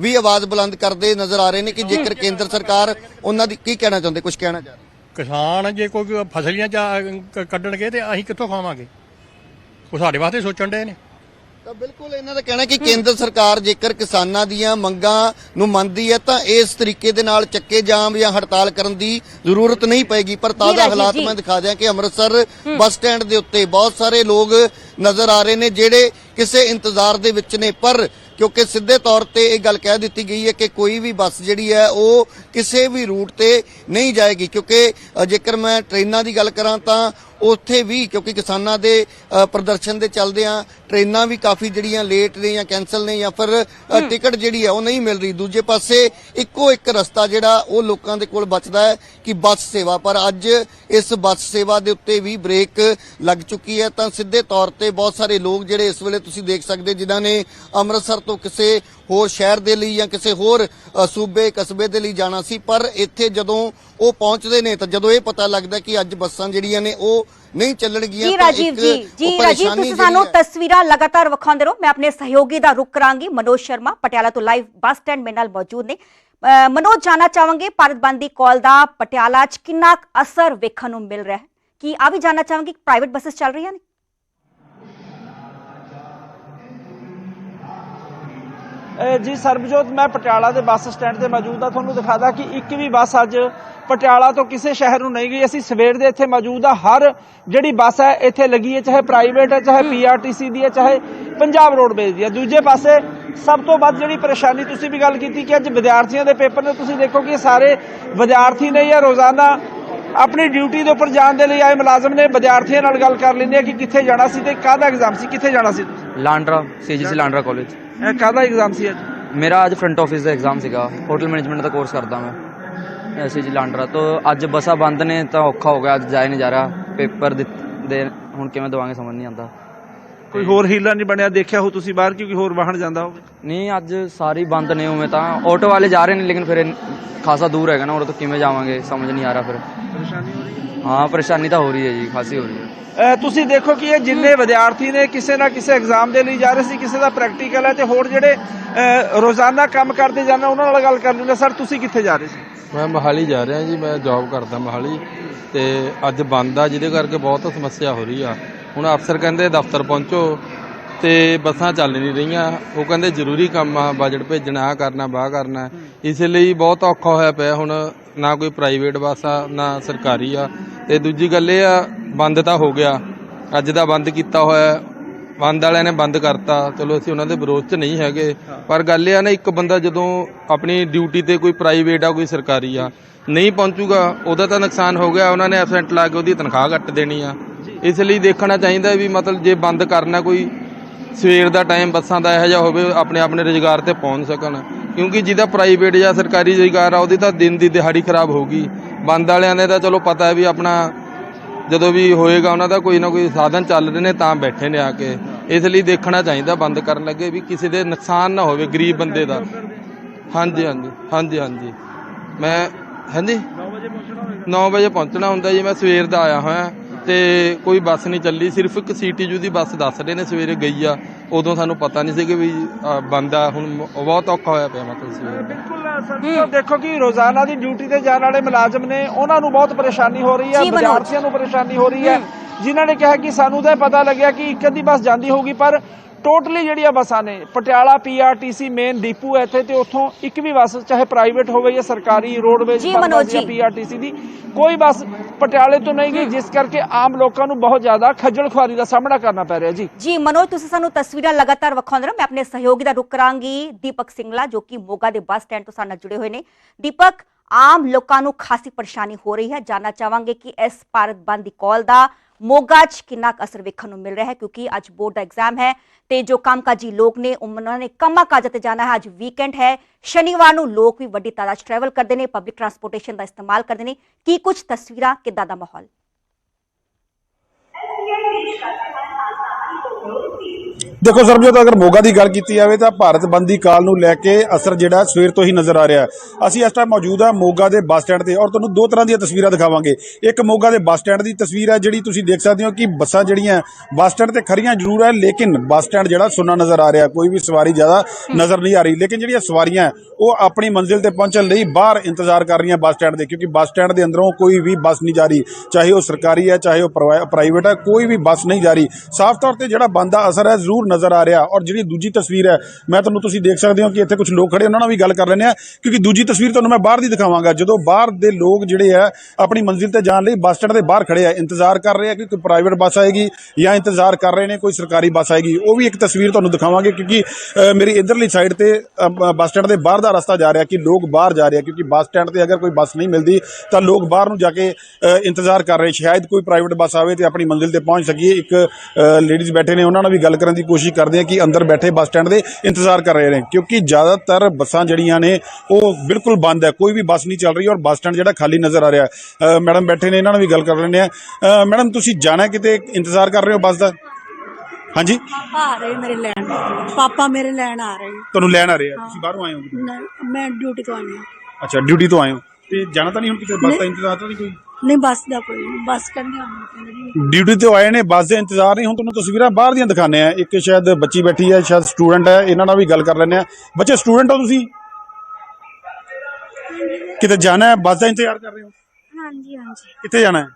ਵੀ ਆਵਾਜ਼ ਬੁਲੰਦ ਕਰਦੇ ਨਜ਼ਰ ਆ ਰਹੇ ਨੇ ਕਿ ਜੇਕਰ ਕੇਂਦਰ ਸਰਕਾਰ ਉਹਨਾਂ ਦੀ ਕੀ ਕਹਿਣਾ ਚਾਹੁੰਦੇ ਕੁਝ ਕਹਿਣਾ ਚਾਹ ਰਹੇ ਕਿਸਾਨ ਜੇ ਕੋਈ ਫਸਲੀਆਂ ਚ ਕੱਢਣਗੇ ਤੇ ਅਸੀਂ ਕਿੱਥੋਂ ਖਾਵਾਂਗੇ? ਉਹ ਸਾਡੇ ਵਾਸਤੇ ਸੋਚਣ ਦੇ ਨੇ। ਤਾਂ ਬਿਲਕੁਲ ਇਹਨਾਂ ਦਾ ਕਹਿਣਾ ਕਿ ਕੇਂਦਰ ਸਰਕਾਰ ਜੇਕਰ ਕਿਸਾਨਾਂ ਦੀਆਂ ਮੰਗਾਂ ਨੂੰ ਮੰਨਦੀ ਹੈ ਤਾਂ ਇਸ ਤਰੀਕੇ ਦੇ ਨਾਲ ਚੱਕੇ ਜਾਮ ਜਾਂ ਹੜਤਾਲ ਕਰਨ ਦੀ ਜ਼ਰੂਰਤ ਨਹੀਂ ਪਏਗੀ ਪਰ ਤਾਜ਼ਾ ਹਾਲਾਤ। ਮੈਂ ਦਿਖਾ ਦਿਆਂ ਕਿ ਅੰਮ੍ਰਿਤਸਰ ਬੱਸ ਸਟੈਂਡ ਦੇ ਉੱਤੇ ਬਹੁਤ ਸਾਰੇ ਲੋਕ ਨਜ਼ਰ ਆ ਰਹੇ ਨੇ ਜਿਹੜੇ ਕਿਸੇ ਇੰਤਜ਼ਾਰ ਦੇ ਵਿੱਚ ਨੇ। ਪਰ ਕਿਉਂਕਿ ਸਿੱਧੇ ਤੌਰ ਤੇ ਇਹ ਗੱਲ ਕਹਿ ਦਿੱਤੀ ਗਈ ਹੈ ਕਿ ਕੋਈ ਵੀ ਬੱਸ ਜਿਹੜੀ ਹੈ ਉਹ ਕਿਸੇ ਵੀ ਰੂਟ ਤੇ ਨਹੀਂ ਜਾਏਗੀ। ਕਿਉਂਕਿ ਜੇਕਰ ਮੈਂ ਟ੍ਰੇਨਾਂ ਦੀ ਗੱਲ ਕਰਾਂ ਤਾਂ ਉੱਥੇ ਵੀ ਕਿਉਂਕਿ ਕਿਸਾਨਾਂ ਦੇ ਪ੍ਰਦਰਸ਼ਨ ਦੇ ਚੱਲਦਿਆਂ ਟ੍ਰੇਨਾਂ ਵੀ ਕਾਫੀ ਜਿਹੜੀਆਂ ਲੇਟ ਨੇ ਜਾਂ ਕੈਨਸਲ ਨੇ ਜਾਂ ਫਿਰ ਟਿਕਟ ਜਿਹੜੀ ਹੈ ਉਹ ਨਹੀਂ ਮਿਲ ਰਹੀ। ਦੂਜੇ ਪਾਸੇ ਇੱਕੋ ਇੱਕ ਰਸਤਾ ਜਿਹੜਾ ਉਹ ਲੋਕਾਂ ਦੇ ਕੋਲ ਬਚਦਾ ਹੈ ਕਿ ਬੱਸ ਸੇਵਾ। ਪਰ ਅੱਜ ਇਸ ਬੱਸ ਸੇਵਾ ਦੇ ਉੱਤੇ ਵੀ ਬ੍ਰੇਕ ਲੱਗ ਚੁੱਕੀ ਹੈ। ਤਾਂ ਸਿੱਧੇ ਤੌਰ ਤੇ ਬਹੁਤ ਸਾਰੇ ਲੋਕ ਜਿਹੜੇ ਇਸ ਵੇਲੇ ਤੁਸੀਂ ਦੇਖ ਸਕਦੇ ਜਿਨ੍ਹਾਂ ਨੇ ਅੰਮ੍ਰਿਤਸਰ ਤੋਂ ਕਿਸੇ ਹੋਰ ਸ਼ਹਿਰ ਦੇ ਲਈ ਜਾਂ ਕਿਸੇ ਹੋਰ ਸੂਬੇ ਕਸਬੇ ਦੇ ਲਈ ਜਾਣਾ ਸੀ ਪਰ ਇੱਥੇ ਜਦੋਂ ਉਹ ਪਹੁੰਚਦੇ ਨੇ ਤਾਂ ਜਦੋਂ ਇਹ ਪਤਾ ਲੱਗਦਾ ਕਿ ਅੱਜ ਬੱਸਾਂ ਜਿਹੜੀਆਂ ਨੇ ਉਹ ਨਹੀਂ ਚੱਲਣਗੀਆਂ ਤਾਂ ਇੱਕ ਜੀ ਜੀ ਰਾਜੀਵ ਤੁਸੀਂ ਸਾਨੂੰ ਤਸਵੀਰਾਂ ਲਗਾਤਾਰ ਵਿਖਾਉਂਦੇ ਰਹੋ। ਮੈਂ ਆਪਣੇ ਸਹਿਯੋਗੀ ਦਾ ਰੁਕ ਕਰਾਂਗੀ। ਮਨੋਜ ਸ਼ਰਮਾ ਪਟਿਆਲਾ ਤੋਂ ਲਾਈਵ ਬੱਸ ਸਟੈਂਡ ਮੇਰੇ ਨਾਲ ਮੌਜੂਦ ਨੇ। ਮਨੋਜ ਜਾਨਣਾ ਚਾਹਾਂਗੇ ਭਾਰਤ ਬੰਦ ਦੀ ਕਾਲ ਦਾ ਪਟਿਆਲਾ 'ਚ ਕਿੰਨਾ ਅਸਰ ਵੇਖਣ ਨੂੰ ਮਿਲ ਰਿਹਾ ਹੈ? ਕੀ ਆ ਵੀ ਜਾਨਣਾ ਚਾਹਾਂਗੇ? ਕਿ ਪ੍ਰਾਈਵੇਟ ਬੱਸਸ ਚੱਲ ਰਹੀਆਂ ਨੇ? ਜੀ ਸਰਬਜੋਤ, ਮੈਂ ਪਟਿਆਲਾ ਦੇ ਬੱਸ ਸਟੈਂਡ ਤੇ ਮੌਜੂਦ ਹਾਂ। ਤੁਹਾਨੂੰ ਦਿਖਾਦਾ ਕਿ ਇੱਕ ਵੀ ਬੱਸ ਅੱਜ ਪਟਿਆਲਾ ਤੋਂ ਕਿਸੇ ਸ਼ਹਿਰ ਨੂੰ ਨਹੀਂ ਗਈ। ਅਸੀਂ ਸਵੇਰ ਦੇ ਇੱਥੇ ਮੌਜੂਦ ਆ ਹਰ ਜਿਹੜੀ ਬੱਸ ਹੈ, ਇੱਥੇ ਲੱਗੀ ਹੈ, ਚਾਹੇ ਪ੍ਰਾਈਵੇਟ ਹੈ, ਚਾਹੇ ਪੀਆਰਟੀਸੀ ਦੀ ਹੈ, ਚਾਹੇ ਪੰਜਾਬ ਰੋਡਵੇਜ਼ ਦੀ ਹੈ। ਦੂਜੇ ਪਾਸੇ ਸਭ ਤੋਂ ਵੱਧ ਜਿਹੜੀ ਪਰੇਸ਼ਾਨੀ ਤੁਸੀਂ ਵੀ ਗੱਲ ਕੀਤੀ ਕਿ ਅੱਜ ਵਿਦਿਆਰਥੀਆਂ ਦੇ ਪੇਪਰ ਨੇ, ਤੁਸੀਂ ਦੇਖੋ ਕਿ ਇਹ ਸਾਰੇ ਵਿਦਿਆਰਥੀ ਨੇ ਜਾਂ ਰੋਜ਼ਾਨਾ ਆਪਣੀ ਡਿਊਟੀ ਦੇ ਉੱਪਰ ਜਾਣ ਦੇ ਲਈ ਆਏ ਮੁਲਾਜ਼ਮ ਨੇ, ਵਿਦਿਆਰਥੀਆਂ ਨਾਲ ਗੱਲ ਕਰ ਲੈਂਦੇ ਆ ਕਿ ਕਿੱਥੇ ਜਾਣਾ ਸੀ ਤੇ ਕਾਹਦਾ ਐਗਜ਼ਾਮ ਸੀ, ਕਿੱਥੇ ਜਾਣਾ ਸੀ? ਲਾਂਡਰਾ ਸੀਜੀਸੀ ਲਾਂਡਰਾ ਕਾਲਜ ਇਹ ਕਾਹਦਾ ਐਗਜ਼ਾਮ ਸੀ ਅੱਜ? ਮੇਰਾ ਅੱਜ ਫਰੰਟ ਆਫਿਸ ਦਾ ਐਗਜ਼ਾਮ ਸੀਗਾ। ਹੋਟਲ ਮੈਨੇਜਮੈਂਟ ਦਾ ਕੋਰਸ ਕਰਦਾ ਮੈਂ। ਸੀਜੀ ਲਾਂਡਰਾ ਤੋਂ। ਅੱਜ ਬੱਸਾਂ ਬੰਦ ਨੇ ਤਾਂ ਔਖਾ ਹੋ ਗਿਆ। ਅੱਜ ਜਾਇਆ ਨਹੀਂ ਜਾ ਰਿਹਾ। ਪੇਪਰ ਦੇ ਹੁਣ ਕਿਵੇਂ ਦਵਾਂਗੇ ਸਮਝ ਨਹੀਂ ਆਉਂਦਾ। ਕੋਈ ਹੋਰ ਹੀਲਾ ਨਹੀਂ ਬਣਿਆ? ਦੇਖਿਆ ਹੋ ਤੁਸੀਂ ਬਾਹਰ ਕਿਉਂਕਿ ਹੋਰ ਵਾਹਨ ਜਾਂਦਾ ਹੋਵੇ? ਨਹੀਂ ਅੱਜ ਸਾਰੀ ਬੰਦ ਨੇ ਉਵੇਂ ਤਾਂ। ਆਟੋ ਵਾਲੇ ਜਾ ਰਹੇ ਨੇ ਲੇਕਿਨ ਫਿਰ ਖਾਸਾ ਦੂਰ ਹੈਗਾ ਨਾ। ਉਹ ਤੋਂ ਕਿਵੇਂ ਜਾਵਾਂਗੇ? ਸਮਝ ਨਹੀਂ ਆ ਰਿਹਾ ਫਿਰ। ਪਰੇਸ਼ਾਨੀ ਹੋ ਰਹੀ ਹੈ? ਹਾਂ ਪਰੇਸ਼ਾਨੀ ਤਾਂ ਹੋ ਰਹੀ ਹੈ ਜੀ। ਖਾਸੀ ਹੋ ਰਹੀ ਹੈ। ਤੁਸੀਂ ਦੇਖੋ ਕਿ ਇਹ ਜਿੰਨੇ ਵਿਦਿਆਰਥੀ ਨੇ ਕਿਸੇ ਨਾ ਕਿਸੇ ਐਗਜ਼ਾਮ ਦੇ ਲਈ ਜਾ ਰਹੇ ਸੀ, ਕਿਸੇ ਦਾ ਪ੍ਰੈਕਟੀਕਲ ਹੈ ਤੇ ਹੋਰ ਜਿਹੜੇ ਰੋਜ਼ਾਨਾ ਕੰਮ ਕਰਦੇ ਜਾਂਦੇ ਉਹਨਾਂ ਨਾਲ ਗੱਲ ਕਰ ਲੈਂਦੇ ਸਰ ਤੁਸੀਂ ਕਿੱਥੇ ਜਾ ਰਹੇ ਸੀ? ਮੈਂ ਮੋਹਾਲੀ ਜਾ ਰਿਹਾ ਜੀ, ਮੈਂ ਜੌਬ ਕਰਦਾ ਮੋਹਾਲੀ ਤੇ ਅੱਜ ਬੰਦ ਆ, ਜਿਹਦੇ ਕਰਕੇ ਬਹੁਤ ਸਮੱਸਿਆ ਹੋ ਰਹੀ ਆ। ਹੁਣ ਅਫਸਰ ਕਹਿੰਦੇ ਦਫ਼ਤਰ ਪਹੁੰਚੋ ਤੇ ਬੱਸਾਂ ਚੱਲ ਨਹੀਂ ਰਹੀਆਂ। ਉਹ ਕਹਿੰਦੇ ਜ਼ਰੂਰੀ ਕੰਮ ਆ ਬਜਟ ਭੇਜਣਾ ਆ ਕਰਨਾ, ਬਾਹ ਕਰਨਾ। ਇਸ ਲਈ ਬਹੁਤ ਔਖਾ ਹੋਇਆ ਪਿਆ ਹੁਣ, ਨਾ ਕੋਈ ਪ੍ਰਾਈਵੇਟ ਬੱਸ ਆ, ਨਾ ਸਰਕਾਰੀ ਆ। ਤੇ ਦੂਜੀ ਗੱਲ ਇਹ ਆ ਬੰਦ ਤਾਂ ਹੋ ਗਿਆ। ਅੱਜ ਦਾ ਬੰਦ ਕੀਤਾ ਹੋਇਆ ਬੰਦ ਵਾਲਿਆਂ ਨੇ ਬੰਦ ਕਰਤਾ। ਚਲੋ ਅਸੀਂ ਉਹਨਾਂ ਦੇ ਵਿਰੋਧ 'ਚ ਨਹੀਂ ਹੈਗੇ। ਪਰ ਗੱਲ ਇਹ ਆ ਨਾ, ਇੱਕ ਬੰਦਾ ਜਦੋਂ ਆਪਣੀ ਡਿਊਟੀ ਤੇ ਕੋਈ ਪ੍ਰਾਈਵੇਟ ਆ, ਕੋਈ ਸਰਕਾਰੀ ਆ, ਨਹੀਂ ਪਹੁੰਚੂਗਾ, ਉਹਦਾ ਤਾਂ ਨੁਕਸਾਨ ਹੋ ਗਿਆ। ਉਹਨਾਂ ਨੇ ਐਬਸੈਂਟ ਲਾ ਕੇ ਉਹਦੀ ਤਨਖਾਹ ਕੱਟ ਦੇਣੀ ਆ। ਇਸ ਲਈ ਦੇਖਣਾ ਚਾਹੀਦਾ ਵੀ ਮਤਲਬ ਜੇ ਬੰਦ ਕਰਨਾ ਕੋਈ, ਸਵੇਰ ਦਾ ਟਾਈਮ ਬੱਸਾਂ ਦਾ ਇਹੋ ਜਿਹਾ ਹੋਵੇ, ਆਪਣੇ ਆਪਣੇ ਰੁਜ਼ਗਾਰ ਤੇ ਪਹੁੰਚ ਸਕਣ। ਕਿਉਂਕਿ ਜਿਹਦਾ ਪ੍ਰਾਈਵੇਟ ਜਾਂ ਸਰਕਾਰੀ ਰੁਜ਼ਗਾਰ ਆ, ਉਹਦੀ ਤਾਂ ਦਿਨ ਦੀ ਦਿਹਾੜੀ ਖਰਾਬ ਹੋਊਗੀ ਬੰਦ ਵਾਲਿਆਂ ਨੇ ਤਾਂ ਚਲੋ ਪਤਾ ਹੈ ਵੀ ਆਪਣਾ ਜਦੋਂ ਵੀ ਹੋਏਗਾ ਉਹਨਾਂ ਦਾ ਕੋਈ ਨਾ ਕੋਈ ਸਾਧਨ ਚੱਲ ਰਹੇ ਨੇ ਤਾਂ ਬੈਠੇ ਨੇ ਆ ਕੇ। ਇਸ ਲਈ ਦੇਖਣਾ ਚਾਹੀਦਾ ਬੰਦ ਕਰਨ ਲੱਗੇ ਵੀ ਕਿਸੇ ਦੇ ਨੁਕਸਾਨ ਨਾ ਹੋਵੇ ਗਰੀਬ ਬੰਦੇ ਦਾ। ਹਾਂਜੀ ਹਾਂਜੀ ਹਾਂਜੀ ਹਾਂਜੀ। ਮੈਂ ਹਾਂਜੀ? 9 ਵਜੇ ਪਹੁੰਚਣਾ 9 ਵਜੇ ਪਹੁੰਚਣਾ ਹੁੰਦਾ ਜੀ ਮੈਂ ਸਵੇਰ ਦਾ ਆਇਆ ਹੋਇਆ। ਤੇ ਕੋਈ ਬੱਸ ਨਹੀਂ ਚੱਲੀ ਸਿਰਫ ਇੱਕ ਸੀਟੀਯੂ ਦੀ ਬੱਸ ਦੱਸ ਰਹੇ ਨੇ ਸਵੇਰੇ ਗਈ ਆ। ਉਦੋਂ ਸਾਨੂੰ ਪਤਾ ਨਹੀਂ ਸੀ ਕਿ ਵੀ ਅ, ਬੰਦ ਆ। ਹੁਣ ਮ- ਬਹੁਤ ਔਖਾ ਹੋਇਆ ਪਿਆ ਮਤਲਬ ਸਵੇਰ ਬਿਲਕੁਲ ਸਰ ਦੇਖੋ ਕਿ ਰੋਜ਼ਾਨਾ ਦੀ ਡਿਊਟੀ ਤੇ ਜਾਣ ਵਾਲੇ ਮੁਲਾਜ਼ਮ ਨੇ ਉਹਨਾਂ ਨੂੰ ਬਹੁਤ ਪਰੇਸ਼ਾਨੀ ਹੋ ਰਹੀ ਹੈ ਜੀ, ਮਨੋਜ। ਵਿਦਿਆਰਥੀਆਂ ਨੂੰ ਪਰੇਸ਼ਾਨੀ ਹੋ ਰਹੀ ਹੈ। ਜਿਨ੍ਹਾਂ ਨੇ ਕਿਹਾ ਕਿ ਸਾਨੂੰ ਤਾਂ ਇਹ ਪਤਾ ਲੱਗਿਆ ਕਿ ਇੱਕ ਅੱਧੀ ਬੱਸ ਜਾਂਦੀ ਹੋਊਗੀ ਪਰ ਟੋਟਲੀ ਜਿਹੜੀਆਂ ਬੱਸਾਂ ਨੇ ਪਟਿਆਲਾ ਪੀਆਰਟੀਸੀ ਮੇਨ ਡਿਪੂ ਹੈ ਇੱਥੇ ਤੇ ਉੱਥੋਂ ਇੱਕ ਵੀ ਬੱਸ ਚਾਹੇ ਪ੍ਰਾਈਵੇਟ ਹੋਵੇ ਜਾਂ ਸਰਕਾਰੀ ਰੋਡਵੇਜ਼ ਜਾਂ ਜੀ। ਪੀਆਰਟੀਸੀ ਦੀ ਕੋਈ ਬੱਸ ਪਟਿਆਲੇ ਤੋਂ ਨਹੀਂ ਗਈ ਜਿਸ ਕਰਕੇ ਆਮ ਲੋਕਾਂ ਨੂੰ ਬਹੁਤ ਜ਼ਿਆਦਾ ਖੱਜਲ ਖੁਆਰੀ ਦਾ ਸਾਹਮਣਾ ਕਰਨਾ ਪੈ ਰਿਹਾ ਜੀ ਜੀ ਮਨੋਜ ਤੁਸੀਂ ਸਾਨੂੰ ਤਸਵੀਰਾਂ ਲਗਾਤਾਰ ਵਿਖਾਉਂਦੇ ਰਹੋ ਮੈਂ ਆਪਣੇ ਸਹਿਯੋਗੀ ਦਾ ਰੁਕ ਕਰਾਂਗੀ ਦੀਪਕ ਸਿੰਗਲਾ ਜੋ ਕਿ ਮੋਗਾ ਦੇ ਬੱਸ ਸਟੈਂਡ ਤੋਂ ਸਾਡੇ ਨਾਲ ਜੁੜੇ ਹੋਏ ਨੇ ਦੀਪਕ ਆਮ ਲੋਕਾਂ ਨੂੰ ਖਾਸੀ ਪਰੇਸ਼ਾਨੀ ਹੋ ਰਹੀ ਹੈ ਜਾਨਣਾ ਚਾਹਾਂਗੇ ਕਿ ਇਸ ਭਾਰਤ ਬੰਦ ਦੀ ਕਾਲ ਦਾ ਮੋਗਾ 'ਚ ਕਿੰਨਾ ਕੁ ਅਸਰ ਵੇਖਣ ਨੂੰ ਮਿਲ ਰਿਹਾ ਹੈ, ਕਿਉਂਕਿ ਅੱਜ ਬੋਰਡ ਦਾ ਐਗਜ਼ਾਮ ਹੈ ਤੇ ਜੋ ਕੰਮਕਾਜੀ ਲੋਕ ਨੇ ਉਹਨਾਂ ਨੇ ਕੰਮਾਂ ਕਾਜਾਂ ਤੇ ਜਾਣਾ ਹੈ। ਅੱਜ ਵੀਕਐਂਡ ਹੈ, ਸ਼ਨੀਵਾਰ ਨੂੰ ਲੋਕ ਵੀ ਵੱਡੀ ਤਾਦਾਦ 'ਚ ਟਰੈਵਲ ਕਰਦੇ ਨੇ ਪਬਲਿਕ ਟਰਾਂਸਪੋਰਟੇਸ਼ਨ ਦਾ ਇਸਤੇਮਾਲ ਕਰਦੇ ਨੇ। ਕੀ ਕੁਝ ਤਸਵੀਰਾਂ, ਕਿੱਦਾਂ ਦਾ ਮਾਹੌਲ? ਦੇਖੋ ਸਰਬਜੋਤ ਅਗਰ ਮੋਗਾ ਦੀ ਗੱਲ ਕੀਤੀ ਜਾਵੇ ਤਾਂ ਭਾਰਤ ਬੰਦ ਦੀ ਕਾਲ ਨੂੰ ਲੈ ਕੇ ਅਸਰ ਜਿਹੜਾ ਸਵੇਰ ਤੋਂ ਹੀ ਨਜ਼ਰ ਆ ਰਿਹਾ ਅਸੀਂ ਇਸ ਟਾਈਮ ਮੌਜੂਦ ਆ ਮੋਗਾ ਦੇ ਬੱਸ ਸਟੈਂਡ ਤੇ ਔਰ ਤੁਹਾਨੂੰ ਦੋ ਤਰ੍ਹਾਂ ਦੀਆਂ ਤਸਵੀਰਾਂ ਦਿਖਾਵਾਂਗੇ। ਇੱਕ ਮੋਗਾ ਦੇ ਬੱਸ ਸਟੈਂਡ ਦੀ ਤਸਵੀਰ ਹੈ ਜਿਹੜੀ ਤੁਸੀਂ ਦੇਖ ਸਕਦੇ ਹੋ ਕਿ ਬੱਸਾਂ ਜਿਹੜੀਆਂ ਬੱਸ ਸਟੈਂਡ ਤੇ ਖੜੀਆਂ ਜ਼ਰੂਰ ਹੈ ਲੇਕਿਨ ਬੱਸ ਸਟੈਂਡ ਜਿਹੜਾ ਸੁੰਨਾ ਨਜ਼ਰ ਆ ਰਿਹਾ ਕੋਈ ਵੀ ਸਵਾਰੀ ਜ਼ਿਆਦਾ ਨਜ਼ਰ ਨਹੀਂ ਆ ਰਹੀ। ਲੇਕਿਨ ਜਿਹੜੀਆਂ ਸਵਾਰੀਆਂ ਹੈ, ਉਹ ਆਪਣੀ ਮੰਜ਼ਿਲ ਤੇ ਪਹੁੰਚਣ ਲਈ ਬਾਹਰ ਇੰਤਜ਼ਾਰ ਕਰ ਰਹੀਆਂ ਬੱਸ ਸਟੈਂਡ ਦੇ ਕਿਉਂਕਿ ਬੱਸ ਸਟੈਂਡ ਦੇ ਅੰਦਰੋਂ ਕੋਈ ਵੀ ਬੱਸ ਨਹੀਂ ਜਾ ਰਹੀ। ਚਾਹੇ ਉਹ ਸਰਕਾਰੀ ਹੈ ਚਾਹੇ ਉਹ ਪ੍ਰਾਈ- ਪ੍ਰਾਈਵੇਟ ਹੈ ਕੋਈ ਵੀ ਬੱਸ ਨਹੀਂ ਜਾ ਰਹੀ। ਸਾਫ਼ ਤੌਰ ਤੇ ਜਿਹੜਾ ਬੰਦ ਦਾ ਅਸਰ ਹੈ ਜ਼ਰੂਰ ਨਜ਼ਰ ਆ ਰਿਹਾ ਔਰ ਜਿਹੜੀ ਦੂਜੀ ਤਸਵੀਰ ਹੈ, ਮੈਂ ਤੁਹਾਨੂੰ ਤੁਸੀਂ ਦੇਖ ਸਕਦੇ ਹੋ ਕਿ ਇੱਥੇ ਕੁਝ ਲੋਕ ਖੜੇ, ਉਹਨਾਂ ਨਾਲ ਵੀ ਗੱਲ ਕਰ ਲੈਂਦੇ ਆ ਕਿਉਂਕਿ ਦੂਜੀ ਤਸਵੀਰ ਤੁਹਾਨੂੰ ਮੈਂ ਬਾਹਰ ਦੀ ਦਿਖਾਵਾਂਗਾ। ਜਦੋਂ ਬਾਹਰ ਦੇ ਲੋਕ ਜਿਹੜੇ ਆ, ਆਪਣੀ ਮੰਜ਼ਿਲ ਤੇ ਜਾਣ ਲਈ ਬੱਸ ਸਟੈਂਡ ਦੇ ਬਾਹਰ ਖੜੇ ਆ, ਇੰਤਜ਼ਾਰ ਕਰ ਰਹੇ ਆ ਕਿ ਕੋਈ ਪ੍ਰਾਈਵੇਟ ਬੱਸ ਆਏਗੀ ਜਾਂ ਇੰਤਜ਼ਾਰ ਕਰ ਰਹੇ ਨੇ ਕੋਈ ਸਰਕਾਰੀ ਬੱਸ ਆਏਗੀ, ਉਹ ਵੀ ਇੱਕ ਤਸਵੀਰ ਤੁਹਾਨੂੰ ਦਿਖਾਵਾਂਗੇ ਕਿਉਂਕਿ ਮੇਰੀ ਇਧਰਲੀ ਸਾਈਡ ਤੇ ਬ- ਬੱਸ ਸਟੈਂਡ ਦੇ ਬਾਹਰ ਦਾ ਰਸਤਾ ਜਾ ਰਿਹਾ ਕਿ ਲੋਕ ਬਾਹਰ ਜਾ ਰਹੇ ਆ, ਕਿਉਂਕਿ ਬੱਸ ਸਟੈਂਡ ਤੇ ਅਗਰ ਕੋਈ ਬੱਸ ਨਹੀਂ ਮਿਲਦੀ, ਤਾਂ ਲੋਕ ਬਾਹਰ ਨੂੰ ਜਾ ਕੇ ਇੰਤਜ਼ਾਰ ਕਰ ਰਹੇ ਸ਼ਾਇਦ ਕੋਈ ਪ੍ਰਾਈਵੇਟ ਬੱਸ ਆਵੇ ਤੇ ਆਪਣੀ ਮੰਜ਼ਿਲ ਤੇ ਪਹੁੰਚ ਸਕੀਏ। ਇੱਕ ਲੇਡੀਜ਼ ਬੈਠੇ ਨੇ, ਉਹਨਾਂ ਨਾਲ ਵੀ ਗੱਲ ਕਰਨ ਦੀ ਕੋਸ਼ਿਸ਼ ਕਰਦੇ ਆ ਕਿ ਅੰਦਰ ਬੈਠੇ ਬੱਸ ਸਟੈਂਡ ਦੇ ਇੰਤਜ਼ਾਰ ਕਰ ਰਹੇ ਨੇ ਕਿਉਂਕਿ ਜ਼ਿਆਦਾਤਰ ਬੱਸਾਂ ਜਿਹੜੀਆਂ ਨੇ ਉਹ ਬਿਲਕੁਲ ਬੰਦ ਹੈ ਕੋਈ ਵੀ ਬੱਸ ਨਹੀਂ ਚੱਲ ਰਹੀ ਔਰ ਬੱਸ ਸਟੈਂਡ ਜਿਹੜਾ ਖਾਲੀ ਨਜ਼ਰ ਆ ਰਿਹਾ ਮੈਡਮ ਬੈਠੇ ਨੇ ਇਹਨਾਂ ਨਾਲ ਵੀ ਗੱਲ ਕਰ ਲੈਂਦੇ ਆ ਮੈਡਮ ਤੁਸੀਂ ਜਾਣਾ ਕਿਤੇ ਇੰਤਜ਼ਾਰ ਕਰ ਰਹੇ ਹੋ ਬੱਸ ਦਾ? ਹਾਂਜੀ? ਪਾਪਾ ਆ ਰਹੇ ਮੇਰੇ ਲੈਣ ਪਾਪਾ ਮੇਰੇ ਲੈਣ ਆ ਰਹੇ। ਤੁਹਾਨੂੰ ਲੈਣ ਆ ਰਹੇ ਆ ਤੁਸੀਂ ਬਾਹਰੋਂ ਆਏ ਹੋ ਮੈਂ ਡਿਊਟੀ ਤੋਂ ਆਈ ਹਾਂ। ਅੱਛਾ ਡਿਊਟੀ ਤੋਂ ਆਏ ਹੋ? ਤੇ ਜਾਣਾ ਤਾਂ ਨਹੀਂ ਹੁਣ ਕਿਤੇ? ਬੱਸ ਦਾ ਇੰਤਜ਼ਾਰ ਤਾਂ ਨਹੀਂ ਕੋਈ? ਨਹੀਂ ਬੱਸ ਦਾ ਕੋਈ ਨਹੀਂ। ਬੱਸ ਕਰਨੀ ਆਉਂਦੀ ਡਿਊਟੀ ਤੇ ਆਏ ਨੇ ਬੱਸ ਦੇ ਇੰਤਜ਼ਾਰ ਨਹੀਂ। ਹੁਣ ਤੁਹਾਨੂੰ ਤਸਵੀਰਾਂ ਬਾਹਰ ਦੀਆਂ ਦਿਖਾਣੇ ਆ ਇੱਕ ਸ਼ਾਇਦ ਬੱਚੀ ਬੈਠੀ ਹੈ ਸ਼ਾਇਦ ਸਟੂਡੈਂਟ ਹੈ। ਇਹਨਾਂ ਨਾਲ ਵੀ ਗੱਲ ਕਰ ਲੈਂਦੇ ਆ ਬੱਚੇ ਸਟੂਡੈਂਟ ਹੋ ਤੁਸੀਂ? ਕਿਤੇ ਜਾਣਾ ਹੈ? ਬੱਸ ਦਾ ਇੰਤਜ਼ਾਰ ਕਰ ਰਹੇ ਹੋ? ਹਾਂਜੀ ਹਾਂਜੀ। ਕਿੱਥੇ ਜਾਣਾ ਹੈ?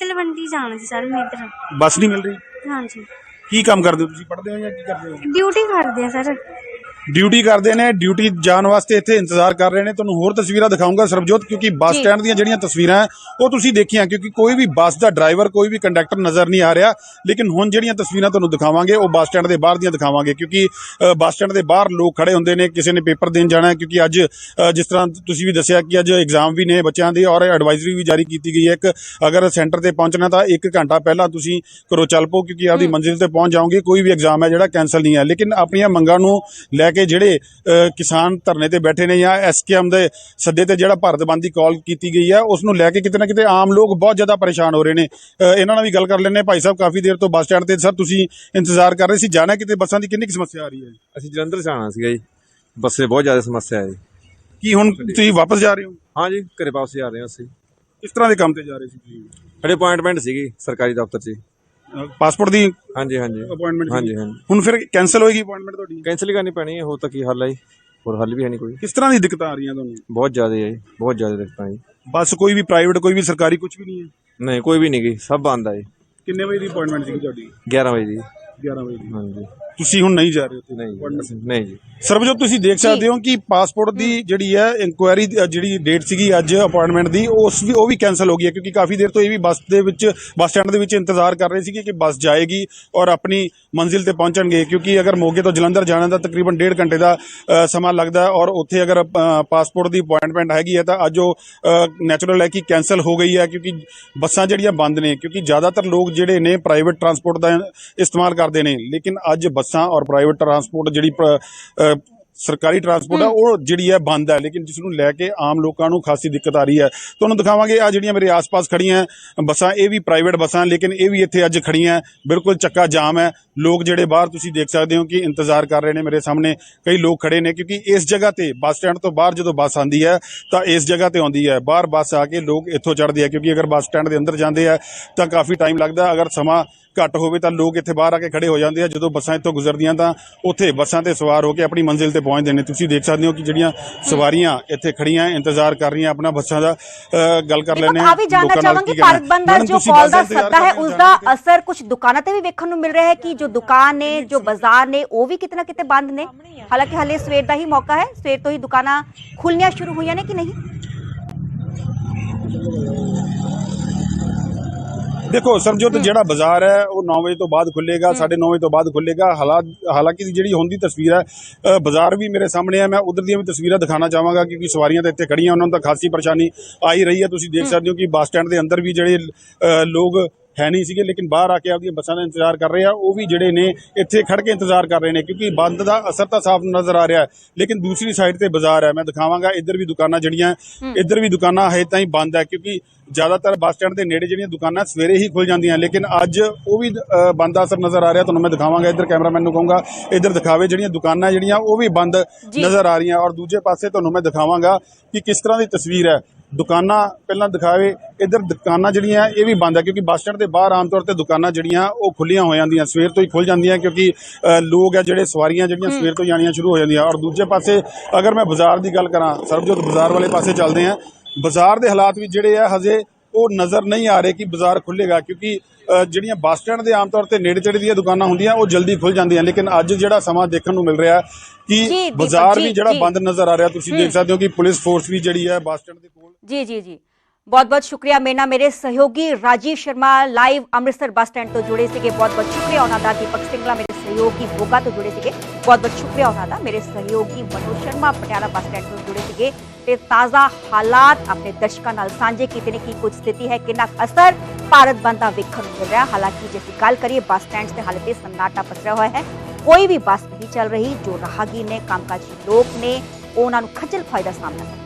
ਤਲਵੰਡੀ ਜਾਣਾ ਸੀ ਸਰ ਮੈਂ ਇੱਧਰ ਬੱਸ ਨਹੀਂ ਮਿਲ ਰਹੀ? ਹਾਂਜੀ। ਕੀ ਕੰਮ ਕਰਦੇ ਹੋ ਤੁਸੀਂ? ਪੜ੍ਹਦੇ ਹੋ ਜਾਂ ਕੀ ਕਰਦੇ ਹੋ? ਡਿਊਟੀ ਕਰਦੇ ਆ ਸਰ। ਡਿਊਟੀ ਕਰਦੇ ਨੇ ਡਿਊਟੀ ਜਾਣ ਵਾਸਤੇ ਇੱਥੇ ਇੰਤਜ਼ਾਰ ਕਰ ਰਹੇ ਨੇ। ਤੁਹਾਨੂੰ ਹੋਰ ਤਸਵੀਰਾਂ ਦਿਖਾਉਂਗਾ ਸਰਬਜੋਤ ਕਿਉਂਕਿ ਬੱਸ। ਸਟੈਂਡ ਦੀਆਂ ਜਿਹੜੀਆਂ ਤਸਵੀਰਾਂ ਉਹ ਤੁਸੀਂ ਦੇਖੀਆਂ ਕਿਉਂਕਿ ਕੋਈ ਵੀ ਬੱਸ ਦਾ ਡਰਾਈਵਰ ਕੋਈ ਵੀ ਕੰਡਕਟਰ ਨਜ਼ਰ ਨਹੀਂ ਆ ਰਿਹਾ। ਲੇਕਿਨ ਹੁਣ ਜਿਹੜੀਆਂ ਤਸਵੀਰਾਂ ਤੁਹਾਨੂੰ ਦਿਖਾਵਾਂਗੇ ਉਹ ਬੱਸ ਸਟੈਂਡ ਦੇ ਬਾਹਰ ਦੀਆਂ ਦਿਖਾਵਾਂਗੇ ਕਿਉਂਕਿ ਬੱਸ ਸਟੈਂਡ ਦੇ ਬਾਹਰ ਲੋਕ ਖੜੇ ਹੁੰਦੇ ਨੇ ਕਿਸੇ ਨੇ ਪੇਪਰ ਦੇਣ ਜਾਣਾ ਹੈ ਕਿਉਂਕਿ ਅੱਜ ਜਿਸ ਤਰ੍ਹਾਂ ਤੁਸੀਂ ਵੀ ਦੱਸਿਆ ਕਿ ਅੱਜ ਐਗਜ਼ਾਮ ਵੀ ਨੇ ਬੱਚਿਆਂ ਦੇ ਔਰ ਐਡਵਾਈਜ਼ਰੀ ਵੀ ਜਾਰੀ ਕੀਤੀ ਗਈ ਹੈ। ਇੱਕ ਅਗਰ ਸੈਂਟਰ ਤੇ ਪਹੁੰਚਣਾ ਤਾਂ 1 ਘੰਟਾ ਪਹਿਲਾਂ ਤੁਸੀਂ ਘਰੋਂ ਚੱਲ ਪਓ ਕਿਉਂਕਿ ਆਪਦੀ ਮੰਜ਼ਿਲ ਤੇ ਪਹੁੰਚ ਜਾਓਗੇ ਕੋਈ ਵੀ ਐਗਜ਼ਾਮ ਹੈ ਜਿਹੜਾ ਕੈਨਸਲ ਨਹੀਂ ਹੈ। ਲੇਕਿਨ ਆਪਣੀਆਂ ਮੰਗਾਂ ਨੂੰ ਲੈ ਕੇ ਜਿਹੜੇ ਕਿਸਾਨ ਧਰਨੇ ਤੇ ਬੈਠੇ ਨੇ ਜਾਂ ਐਸਕੇਐਮ ਦੇ ਸੱਦੇ ਤੇ ਜਿਹੜਾ ਭਾਰਤ ਬੰਦ ਦੀ ਕਾਲ ਕੀਤੀ ਗਈ ਹੈ ਉਸ ਨੂੰ ਲੈ ਕੇ ਕਿਤੇ ਨਾ ਕਿਤੇ ਆਮ ਲੋਕ ਬਹੁਤ ਜ਼ਿਆਦਾ ਪਰੇਸ਼ਾਨ ਹੋ ਰਹੇ ਨੇ। ਇਹਨਾਂ ਨਾਲ ਵੀ ਗੱਲ ਕਰ ਹਾਂ। ਭਾਈ ਸਾਹਿਬ ਕਾਫੀ ਦੇਰ ਤੋਂ ਬੱਸ ਸਟੈਂਡ ਤੇ ਸਰ ਤੁਸੀਂ ਇੰਤਜ਼ਾਰ ਕਰ ਰਹੇ ਸੀ। ਜਾਣਾ ਕਿਤੇ ਬੱਸਾਂ ਦੀ ਕਿੰਨੀ ਸਮੱਸਿਆ ਆ ਰਹੀ ਹੈ ਅਸੀਂ ਜਲੰਧਰ ਜਾਣਾ ਸੀਗਾ ਜੀ। ਬੱਸੇ ਬਹੁਤ ਜ਼ਿਆਦਾ ਸਮੱਸਿਆ ਹੈ ਜੀ। ਕੀ ਹੁਣ ਤੁਸੀਂ ਵਾਪਸ ਜਾ ਰਹੇ ਹੋ? ਹਾਂ ਜੀ ਘਰੇ ਵਾਪਸ ਜਾ ਰਹੇ ਹਾਂ ਅਸੀਂ। ਕਿਸ ਤਰ੍ਹਾਂ ਦੇ ਕੰਮ ਤੇ ਜਾ ਰਹੇ ਸੀ ਤੁਸੀਂ? ਸਾਡੇ ਅਪਾਇੰਟਮੈਂਟ ਸੀਗੀ ਸਰਕਾਰੀ ਦਫ਼ਤਰ 'ਚ। ਜੀ। ਪਾਸਪੋਰਟ ਦੀ ਹਾਂਜੀ ਹਾਂਜੀ। ਅਪਾਇੰਟਮੈਂਟ ਹਾਂਜੀ ਹਾਂਜੀ। ਹੁਣ ਫਿਰ ਕੈਨਸਲ ਹੋਏਗੀ ਅਪਾਇੰਟਮੈਂਟ ਤੁਹਾਡੀ? ਕੈਂਸਲ ਹੀ ਕਰਨੀ ਪੈਣੀ ਹੈ ਹੋਰ ਤਾਂ ਕੀ ਹੱਲ ਹੈ ਜੀ? ਹੋਰ ਹੱਲ ਵੀ ਹੈ ਨਹੀਂ ਕੋਈ। ਕਿਸ ਤਰ੍ਹਾਂ ਦੀ ਦਿੱਕਤਾਂ ਆ ਰਹੀਆਂ ਤੁਹਾਨੂੰ? ਬਹੁਤ ਜ਼ਿਆਦਾ ਹੈ ਜੀ ਬਹੁਤ ਜ਼ਿਆਦਾ ਦਿੱਕਤਾਂ ਜੀ। ਬੱਸ ਕੋਈ ਵੀ ਪ੍ਰਾਈਵੇਟ ਕੋਈ ਵੀ ਸਰਕਾਰੀ ਕੁਝ ਵੀ ਨਹੀਂ ਹੈ? ਨਹੀਂ ਕੋਈ ਵੀ ਨਹੀਂ ਗਈ ਸਭ ਬੰਦ ਆ ਜੀ। ਕਿੰਨੇ ਵਜੇ ਦੀ ਅਪਾਇੰਟਮੈਂਟ ਸੀ ਤੁਹਾਡੀ? 11 ਵਜੇ ਦੀ। 11 ਵਜੇ ਦੀ। ਹਾਂਜੀ। ਤੁਸੀਂ ਹੁਣ ਨਹੀਂ ਜਾ ਰਹੇ ਉੱਥੇ? ਨਹੀਂ ਨਹੀਂ ਜੀ। ਸਰਬਜੋਤ ਤੁਸੀਂ ਦੇਖ ਸਕਦੇ ਹੋ ਕਿ ਪਾਸਪੋਰਟ ਦੀ ਜਿਹੜੀ ਹੈ ਇਨਕੁਆਇਰੀ ਜਿਹੜੀ ਡੇਟ ਸੀਗੀ ਅੱਜ ਅਪਾਇੰਟਮੈਂਟ ਦੀ ਉਸ ਵੀ ਉਹ ਵੀ ਕੈਨਸਲ ਹੋ ਗਈ ਹੈ ਕਿਉਂਕਿ ਕਾਫੀ ਦੇਰ ਤੋਂ ਇਹ ਵੀ ਬੱਸ ਦੇ ਵਿੱਚ ਬੱਸ ਸਟੈਂਡ ਦੇ ਵਿੱਚ ਇੰਤਜ਼ਾਰ ਕਰ ਰਹੇ ਸੀਗੇ ਕਿ ਬੱਸ ਜਾਏਗੀ ਔਰ ਆਪਣੀ ਮੰਜ਼ਿਲ ਤੇ ਪਹੁੰਚਣਗੇ ਕਿਉਂਕਿ ਅਗਰ ਮੋਗੇ ਤੋਂ ਜਲੰਧਰ ਜਾਣਾ ਦਾ ਤਕਰੀਬਨ ਡੇਢ ਘੰਟੇ ਦਾ ਸਮਾਂ ਲੱਗਦਾ ਔਰ ਉੱਥੇ ਅਗਰ ਪਾਸਪੋਰਟ ਦੀ ਅਪਾਇੰਟਮੈਂਟ ਹੈਗੀ ਹੈ ਤਾਂ ਅੱਜ ਉਹ ਨੈਚੁਰਲ ਹੈ ਕਿ ਕੈਨਸਲ ਹੋ ਗਈ ਹੈ ਕਿਉਂਕਿ ਬੱਸਾਂ ਜਿਹੜੀਆਂ ਬੰਦ ਨੇ ਕਿਉਂਕਿ ਜ਼ਿਆਦਾਤਰ ਲੋਕ ਜਿਹੜੇ ਨੇ ਪ੍ਰਾਈਵੇਟ ਟਰਾਂਸਪੋਰਟ ਦਾ ਇਸਤੇਮਾਲ ਕਰਦੇ ਨੇ ਲੇਕਿਨ ਅੱਜ ਬੱਸਾਂ ਔਰ ਪ੍ਰਾਈਵੇਟ ਟਰਾਂਸਪੋਰਟ ਜਿਹੜੀ ਸਰਕਾਰੀ ਟਰਾਂਸਪੋਰਟ ਹੈ। ਉਹ ਜਿਹੜੀ ਹੈ ਬੰਦ ਹੈ ਲੇਕਿਨ ਜਿਸ ਨੂੰ ਲੈ ਕੇ ਆਮ ਲੋਕਾਂ ਨੂੰ ਖਾਸੀ ਦਿੱਕਤ ਆ ਰਹੀ ਹੈ। ਤੁਹਾਨੂੰ ਦਿਖਾਵਾਂਗੇ ਆ ਜਿਹੜੀਆਂ ਮੇਰੇ ਆਸ-ਪਾਸ ਖੜੀਆਂ ਬੱਸਾਂ ਇਹ ਵੀ ਪ੍ਰਾਈਵੇਟ ਬੱਸਾਂ ਲੇਕਿਨ ਇਹ ਵੀ ਇੱਥੇ ਅੱਜ ਖੜੀਆਂ ਬਿਲਕੁਲ ਚੱਕਾ ਜਾਮ ਹੈ। ਲੋਕ ਜਿਹੜੇ ਬਾਹਰ ਤੁਸੀਂ ਦੇਖ ਸਕਦੇ ਹੋ ਕਿ ਇੰਤਜ਼ਾਰ ਕਰ ਰਹੇ ਨੇ ਮੇਰੇ ਸਾਹਮਣੇ ਕਈ ਲੋਕ ਖੜੇ ਨੇ ਕਿਉਂਕਿ ਇਸ ਜਗ੍ਹਾ ਤੇ ਬੱਸ ਸਟੈਂਡ ਤੋਂ ਬਾਹਰ ਜਦੋਂ ਬੱਸ ਆਂਦੀ ਹੈ ਤਾਂ ਇਸ ਜਗ੍ਹਾ ਤੇ ਆਉਂਦੀ ਹੈ। ਬਾਹਰ ਬੱਸ ਆ ਕੇ ਲੋਕ ਇੱਥੋਂ ਚੜ੍ਹਦੇ ਆ ਕਿਉਂਕਿ ਅਗਰ ਬੱਸ ਸਟੈਂਡ ਦੇ ਅੰਦਰ ਜਾਂਦੇ ਆ ਤਾਂ ਕਾਫੀ ਟਾਈਮ ਲੱਗਦਾ। ਅਗਰ ਸਮਾਂ ਘੱਟ ਹੋਵੇ ਤਾਂ ਲੋਕ ਇੱਥੇ ਬਾਹਰ ਆ ਕੇ ਖੜੇ ਹੋ ਜਾਂਦੇ ਆ। ਜਦੋਂ ਬੱਸਾਂ ਇੱਥੋਂ ਗੁਜ਼ਰਦੀਆਂ ਤਾਂ ਉੱਥੇ ਬੱਸਾਂ ਤੇ ਸਵਾਰ ਹੋ ਕੇ ਆਪਣੀ ਮੰਜ਼ਿਲ ਤੇ ਪਹੁੰਚਦੇ ਨੇ। ਤੁਸੀਂ ਦੇਖ ਸਕਦੇ ਹੋ ਕਿ ਜਿਹੜੀਆਂ ਸਵਾਰੀਆਂ ਇੱਥੇ ਖੜੀਆਂ ਇੰਤਜ਼ਾਰ ਕਰ ਰਹੀਆਂ ਆਪਣਾ ਬੱਸਾਂ ਦਾ ਗੱਲ ਕਰ ਦੇਖੋ ਆ ਵੀ ਚਾਹਾਂਗੇ। ਭਾਰਤ ਬੰਦ ਦਾ ਜੋ ਕਾਲ ਦਾ ਸੱਦਾ ਹੈ ਉਸ ਦਾ? ਅਸਰ ਕੁਝ ਦੁਕਾਨਾਂ ਤੇ ਵੀ ਵੇਖਣ ਨੂੰ ਮਿਲ ਰਿਹਾ ਹੈ ਕਿ ਜੋ ਦੁਕਾਨ ਨੇ ਜੋ ਬਾਜ਼ਾਰ ਨੇ ਉਹ ਵੀ ਕਿਤੇ ਨਾ ਕਿਤੇ ਬੰਦ ਨੇ? ਹਾਲਾਂਕਿ ਹਲੇ ਸਵੇਰ ਦਾ ਹੀ ਮੌਕਾ ਹੈ। ਸਵੇਰ ਤੋਂ ਹੀ ਦੁਕਾਨਾਂ ਖੁੱਲਣੀਆਂ ਸ਼ੁਰੂ ਹੋਈਆਂ ਨੇ ਕਿ ਨਹੀਂ? ਦੇਖੋ ਸਰਜੋਤ ਜਿਹੜਾ ਬਾਜ਼ਾਰ ਹੈ ਉਹ 9 ਵਜੇ ਤੋਂ ਬਾਅਦ ਖੁੱਲੇਗਾ 9:30 ਵਜੇ ਤੋਂ ਬਾਅਦ ਖੁੱਲੇਗਾ ਹਾਲਾਂਕਿ ਜਿਹੜੀ ਹੁਣ ਦੀ ਤਸਵੀਰ ਹੈ ਬਾਜ਼ਾਰ ਵੀ ਮੇਰੇ ਸਾਹਮਣੇ ਹੈ। ਮੈਂ ਉਧਰ ਦੀਆਂ ਵੀ ਤਸਵੀਰਾਂ ਦਿਖਾਣਾ ਚਾਹਾਂਗਾ ਕਿਉਂਕਿ ਸਵਾਰੀਆਂ ਤਾਂ ਇੱਥੇ ਖੜੀਆਂ ਉਹਨਾਂ ਨੂੰ ਤਾਂ ਖਾਸੀ ਪਰੇਸ਼ਾਨੀ ਆ ਹੀ ਰਹੀ ਹੈ। ਤੁਸੀਂ ਦੇਖ ਸਕਦੇ ਹੋ ਕਿ ਬੱਸ ਸਟੈਂਡ ਦੇ ਅੰਦਰ ਵੀ ਜਿਹੜੇ ਲੋਕ ਹੈ ਨਹੀਂ ਸੀਗੇ ਲੇਕਿਨ ਬਾਹਰ ਆ ਕੇ ਆਪਦੀਆਂ ਬੱਸਾਂ ਦਾ ਇੰਤਜ਼ਾਰ ਕਰ ਰਹੇ ਆ। ਉਹ ਵੀ ਜਿਹੜੇ ਨੇ ਇੱਥੇ ਖੜ ਕੇ ਇੰਤਜ਼ਾਰ ਕਰ ਰਹੇ ਨੇ ਕਿਉਂਕਿ ਬੰਦ ਦਾ ਅਸਰ ਤਾਂ ਸਾਫ਼ ਨਜ਼ਰ ਆ ਰਿਹਾ ਹੈ। ਲੇਕਿਨ ਦੂਸਰੀ ਸਾਈਡ ਤੇ ਬਾਜ਼ਾਰ ਹੈ ਮੈਂ ਦਿਖਾਵਾਂਗਾ ਇੱਧਰ ਵੀ ਦੁਕਾਨਾਂ ਜਿਹੜੀਆਂ ਇੱਧਰ ਵੀ ਦੁਕਾਨਾਂ ਹਜੇ ਤਾਈਂ ਬੰਦ ਹੈ ਕਿਉਂਕਿ ਜ਼ਿਆਦਾਤਰ ਬੱਸ ਸਟੈਂਡ ਦੇ ਨੇੜੇ ਜਿਹੜੀਆਂ ਦੁਕਾਨਾਂ ਸਵੇਰੇ ਹੀ ਖੁੱਲ ਜਾਂਦੀਆਂ ਲੇਕਿਨ ਅੱਜ ਉਹ ਵੀ ਬੰਦ ਦਾ ਅਸਰ ਨਜ਼ਰ ਆ ਰਿਹਾ। ਤੁਹਾਨੂੰ ਮੈਂ ਦਿਖਾਵਾਂਗਾ ਇੱਧਰ ਕੈਮਰਾਮੈਨ ਨੂੰ ਕਹੂੰਗਾ ਇੱਧਰ ਦਿਖਾਵੇ ਜਿਹੜੀਆਂ ਦੁਕਾਨਾਂ ਜਿਹੜੀਆਂ ਉਹ ਵੀ ਬੰਦ ਨਜ਼ਰ ਆ ਰਹੀਆਂ। ਔਰ ਦੂਜੇ ਪਾਸੇ ਤੁਹਾਨੂੰ ਮੈਂ ਦਿਖਾਵਾਂਗਾ ਕਿ ਕਿਸ ਤਰ੍ਹਾਂ ਦੀ ਤਸਵੀਰ ਹੈ। ਦੁਕਾਨਾਂ ਪਹਿਲਾਂ ਦਿਖਾਵੇ ਇੱਧਰ ਦੁਕਾਨਾਂ ਜਿਹੜੀਆਂ ਇਹ ਵੀ ਬੰਦ ਹੈ ਕਿਉਂਕਿ ਬੱਸ ਸਟੈਂਡ ਦੇ ਬਾਹਰ ਆਮ ਤੌਰ ਤੇ ਦੁਕਾਨਾਂ ਜਿਹੜੀਆਂ ਉਹ ਖੁੱਲੀਆਂ ਹੋ ਜਾਂਦੀਆਂ ਸਵੇਰ ਤੋਂ ਹੀ ਖੁੱਲ ਜਾਂਦੀਆਂ ਕਿਉਂਕਿ ਲੋਕ ਆ ਜਿਹੜੇ ਸਵਾਰੀਆਂ ਜਿਹੜੀਆਂ ਸਵੇਰ ਤੋਂ ਜਾਣੀਆਂ ਸ਼ੁਰੂ ਹੋ ਜਾਂਦੀਆਂ ਔਰ ਦੂਜੇ ਪਾਸੇ ਅਗਰ ਮੈਂ ਬਾਜ਼ਾਰ ਦੀ ਗੱਲ ਕਰਾਂ ਸਰਬਜੋਤ ਬਾਜ਼ਾਰ ਵਾਲੇ ਪਾਸੇ ਚੱਲਦੇ ਆ ਬਾਜ਼ਾਰ ਦੇ ਹਾਲਾਤ ਵੀ ਜਿਹੜੇ ਆ ਹਜੇ ਉਹ ਨਜ਼ਰ ਨਹੀਂ ਆ ਰਹੇ ਕਿ ਬਾਜ਼ਾਰ ਖੁੱਲੇਗਾ ਕਿਉਂਕਿ ਜਿਹੜੀਆਂ ਬੱਸ ਸਟੈਂਡ ਦੇ ਆਮ ਤੌਰ ਤੇ ਨੇੜੇ ਤੇੜੇ ਦੀਆਂ ਦੁਕਾਨਾਂ ਹੁੰਦੀਆਂ ਉਹ ਜਲਦੀ ਖੁੱਲ ਜਾਂਦੀਆਂ। ਲੇਕਿਨ ਅੱਜ ਜਿਹੜਾ ਸਮਾਂ ਦੇਖਣ ਨੂੰ ਮਿਲ ਰਿਹਾ ਕਿ ਬਾਜ਼ਾਰ ਵੀ ਜਿਹੜਾ। ਬੰਦ ਨਜ਼ਰ ਆ ਰਿਹਾ ਤੁਸੀਂ ਦੇਖ ਸਕਦੇ ਹੋ ਕਿ ਪੁਲਿਸ ਫੋਰਸ ਵੀ ਜਿਹੜੀ ਹੈ ਬੱਸ ਸਟੈਂਡ ਦੇ ਕੋਲ ਜੀ ਜੀ ਜੀ। ਬਹੁਤ ਬਹੁਤ ਸ਼ੁਕਰੀਆ ਮੇਰੇ ਨਾਲ ਮੇਰੇ ਸਹਿਯੋਗੀ Rajiv Sharma live Amritsar bus stand ਤੋਂ ਜੁੜੇ ਸੀਗੇ ਬਹੁਤ ਬਹੁਤ ਸ਼ੁਕਰੀਆ ਉਹਨਾਂ ਦਾ ਦੀਪਕ ਸਿੰਘਲਾ ਮੇਰੇ ਸਹਿਯੋਗੀ ਮੋਗਾ ਤੋਂ ਜੁੜੇ ਸੀਗੇ ਬਹੁਤ ਬਹੁਤ ਸ਼ੁਕਰੀਆ ਉਹਨਾਂ ਦਾ ਮੇਰੇ ਸਹਿਯੋਗੀ ਮਨੋਜ ਸ਼ਰਮਾ ਪਟਿਆਲਾ ਬੱਸ ਸਟੈਂਡ ਤੋਂ ਜੁੜੇ ਸੀਗੇ ਤੇ ਤਾਜ਼ਾ ਹਾਲਾਤ ਆਪਣੇ ਦਰਸ਼ਕਾਂ ਨਾਲ ਸਾਂਝੇ ਕੀਤੇ ਨੇ ਕੀ ਕੁਝ ਸਥਿਤੀ ਹੈ ਕਿੰਨਾ ਕੁ ਅਸਰ ਭਾਰਤ ਬੰਦ ਦਾ ਵੇਖਣ ਨੂੰ ਮਿਲ ਰਿਹਾ ਹਾਲਾਂਕਿ ਜੇ ਅਸੀਂ ਗੱਲ ਕਰੀਏ ਬੱਸ ਸਟੈਂਡ ਤੇ ਹਾਲੇ ਤੇ ਸੰਨਾਟਾ ਪਸਰਿਆ ਹੋਇਆ ਹੈ ਕੋਈ ਵੀ ਬੱਸ ਨਹੀਂ ਚੱਲ ਰਹੀ ਜੋ ਰਾਹਗੀਰ ਨੇ ਕੰਮਕਾਜੀ ਲੋਕ ਨੇ ਉਹਨਾਂ ਨੂੰ ਖੱਜਲ ਖੁਆਈ ਦਾ ਸਾਹਮਣਾ ਕਰਨਾ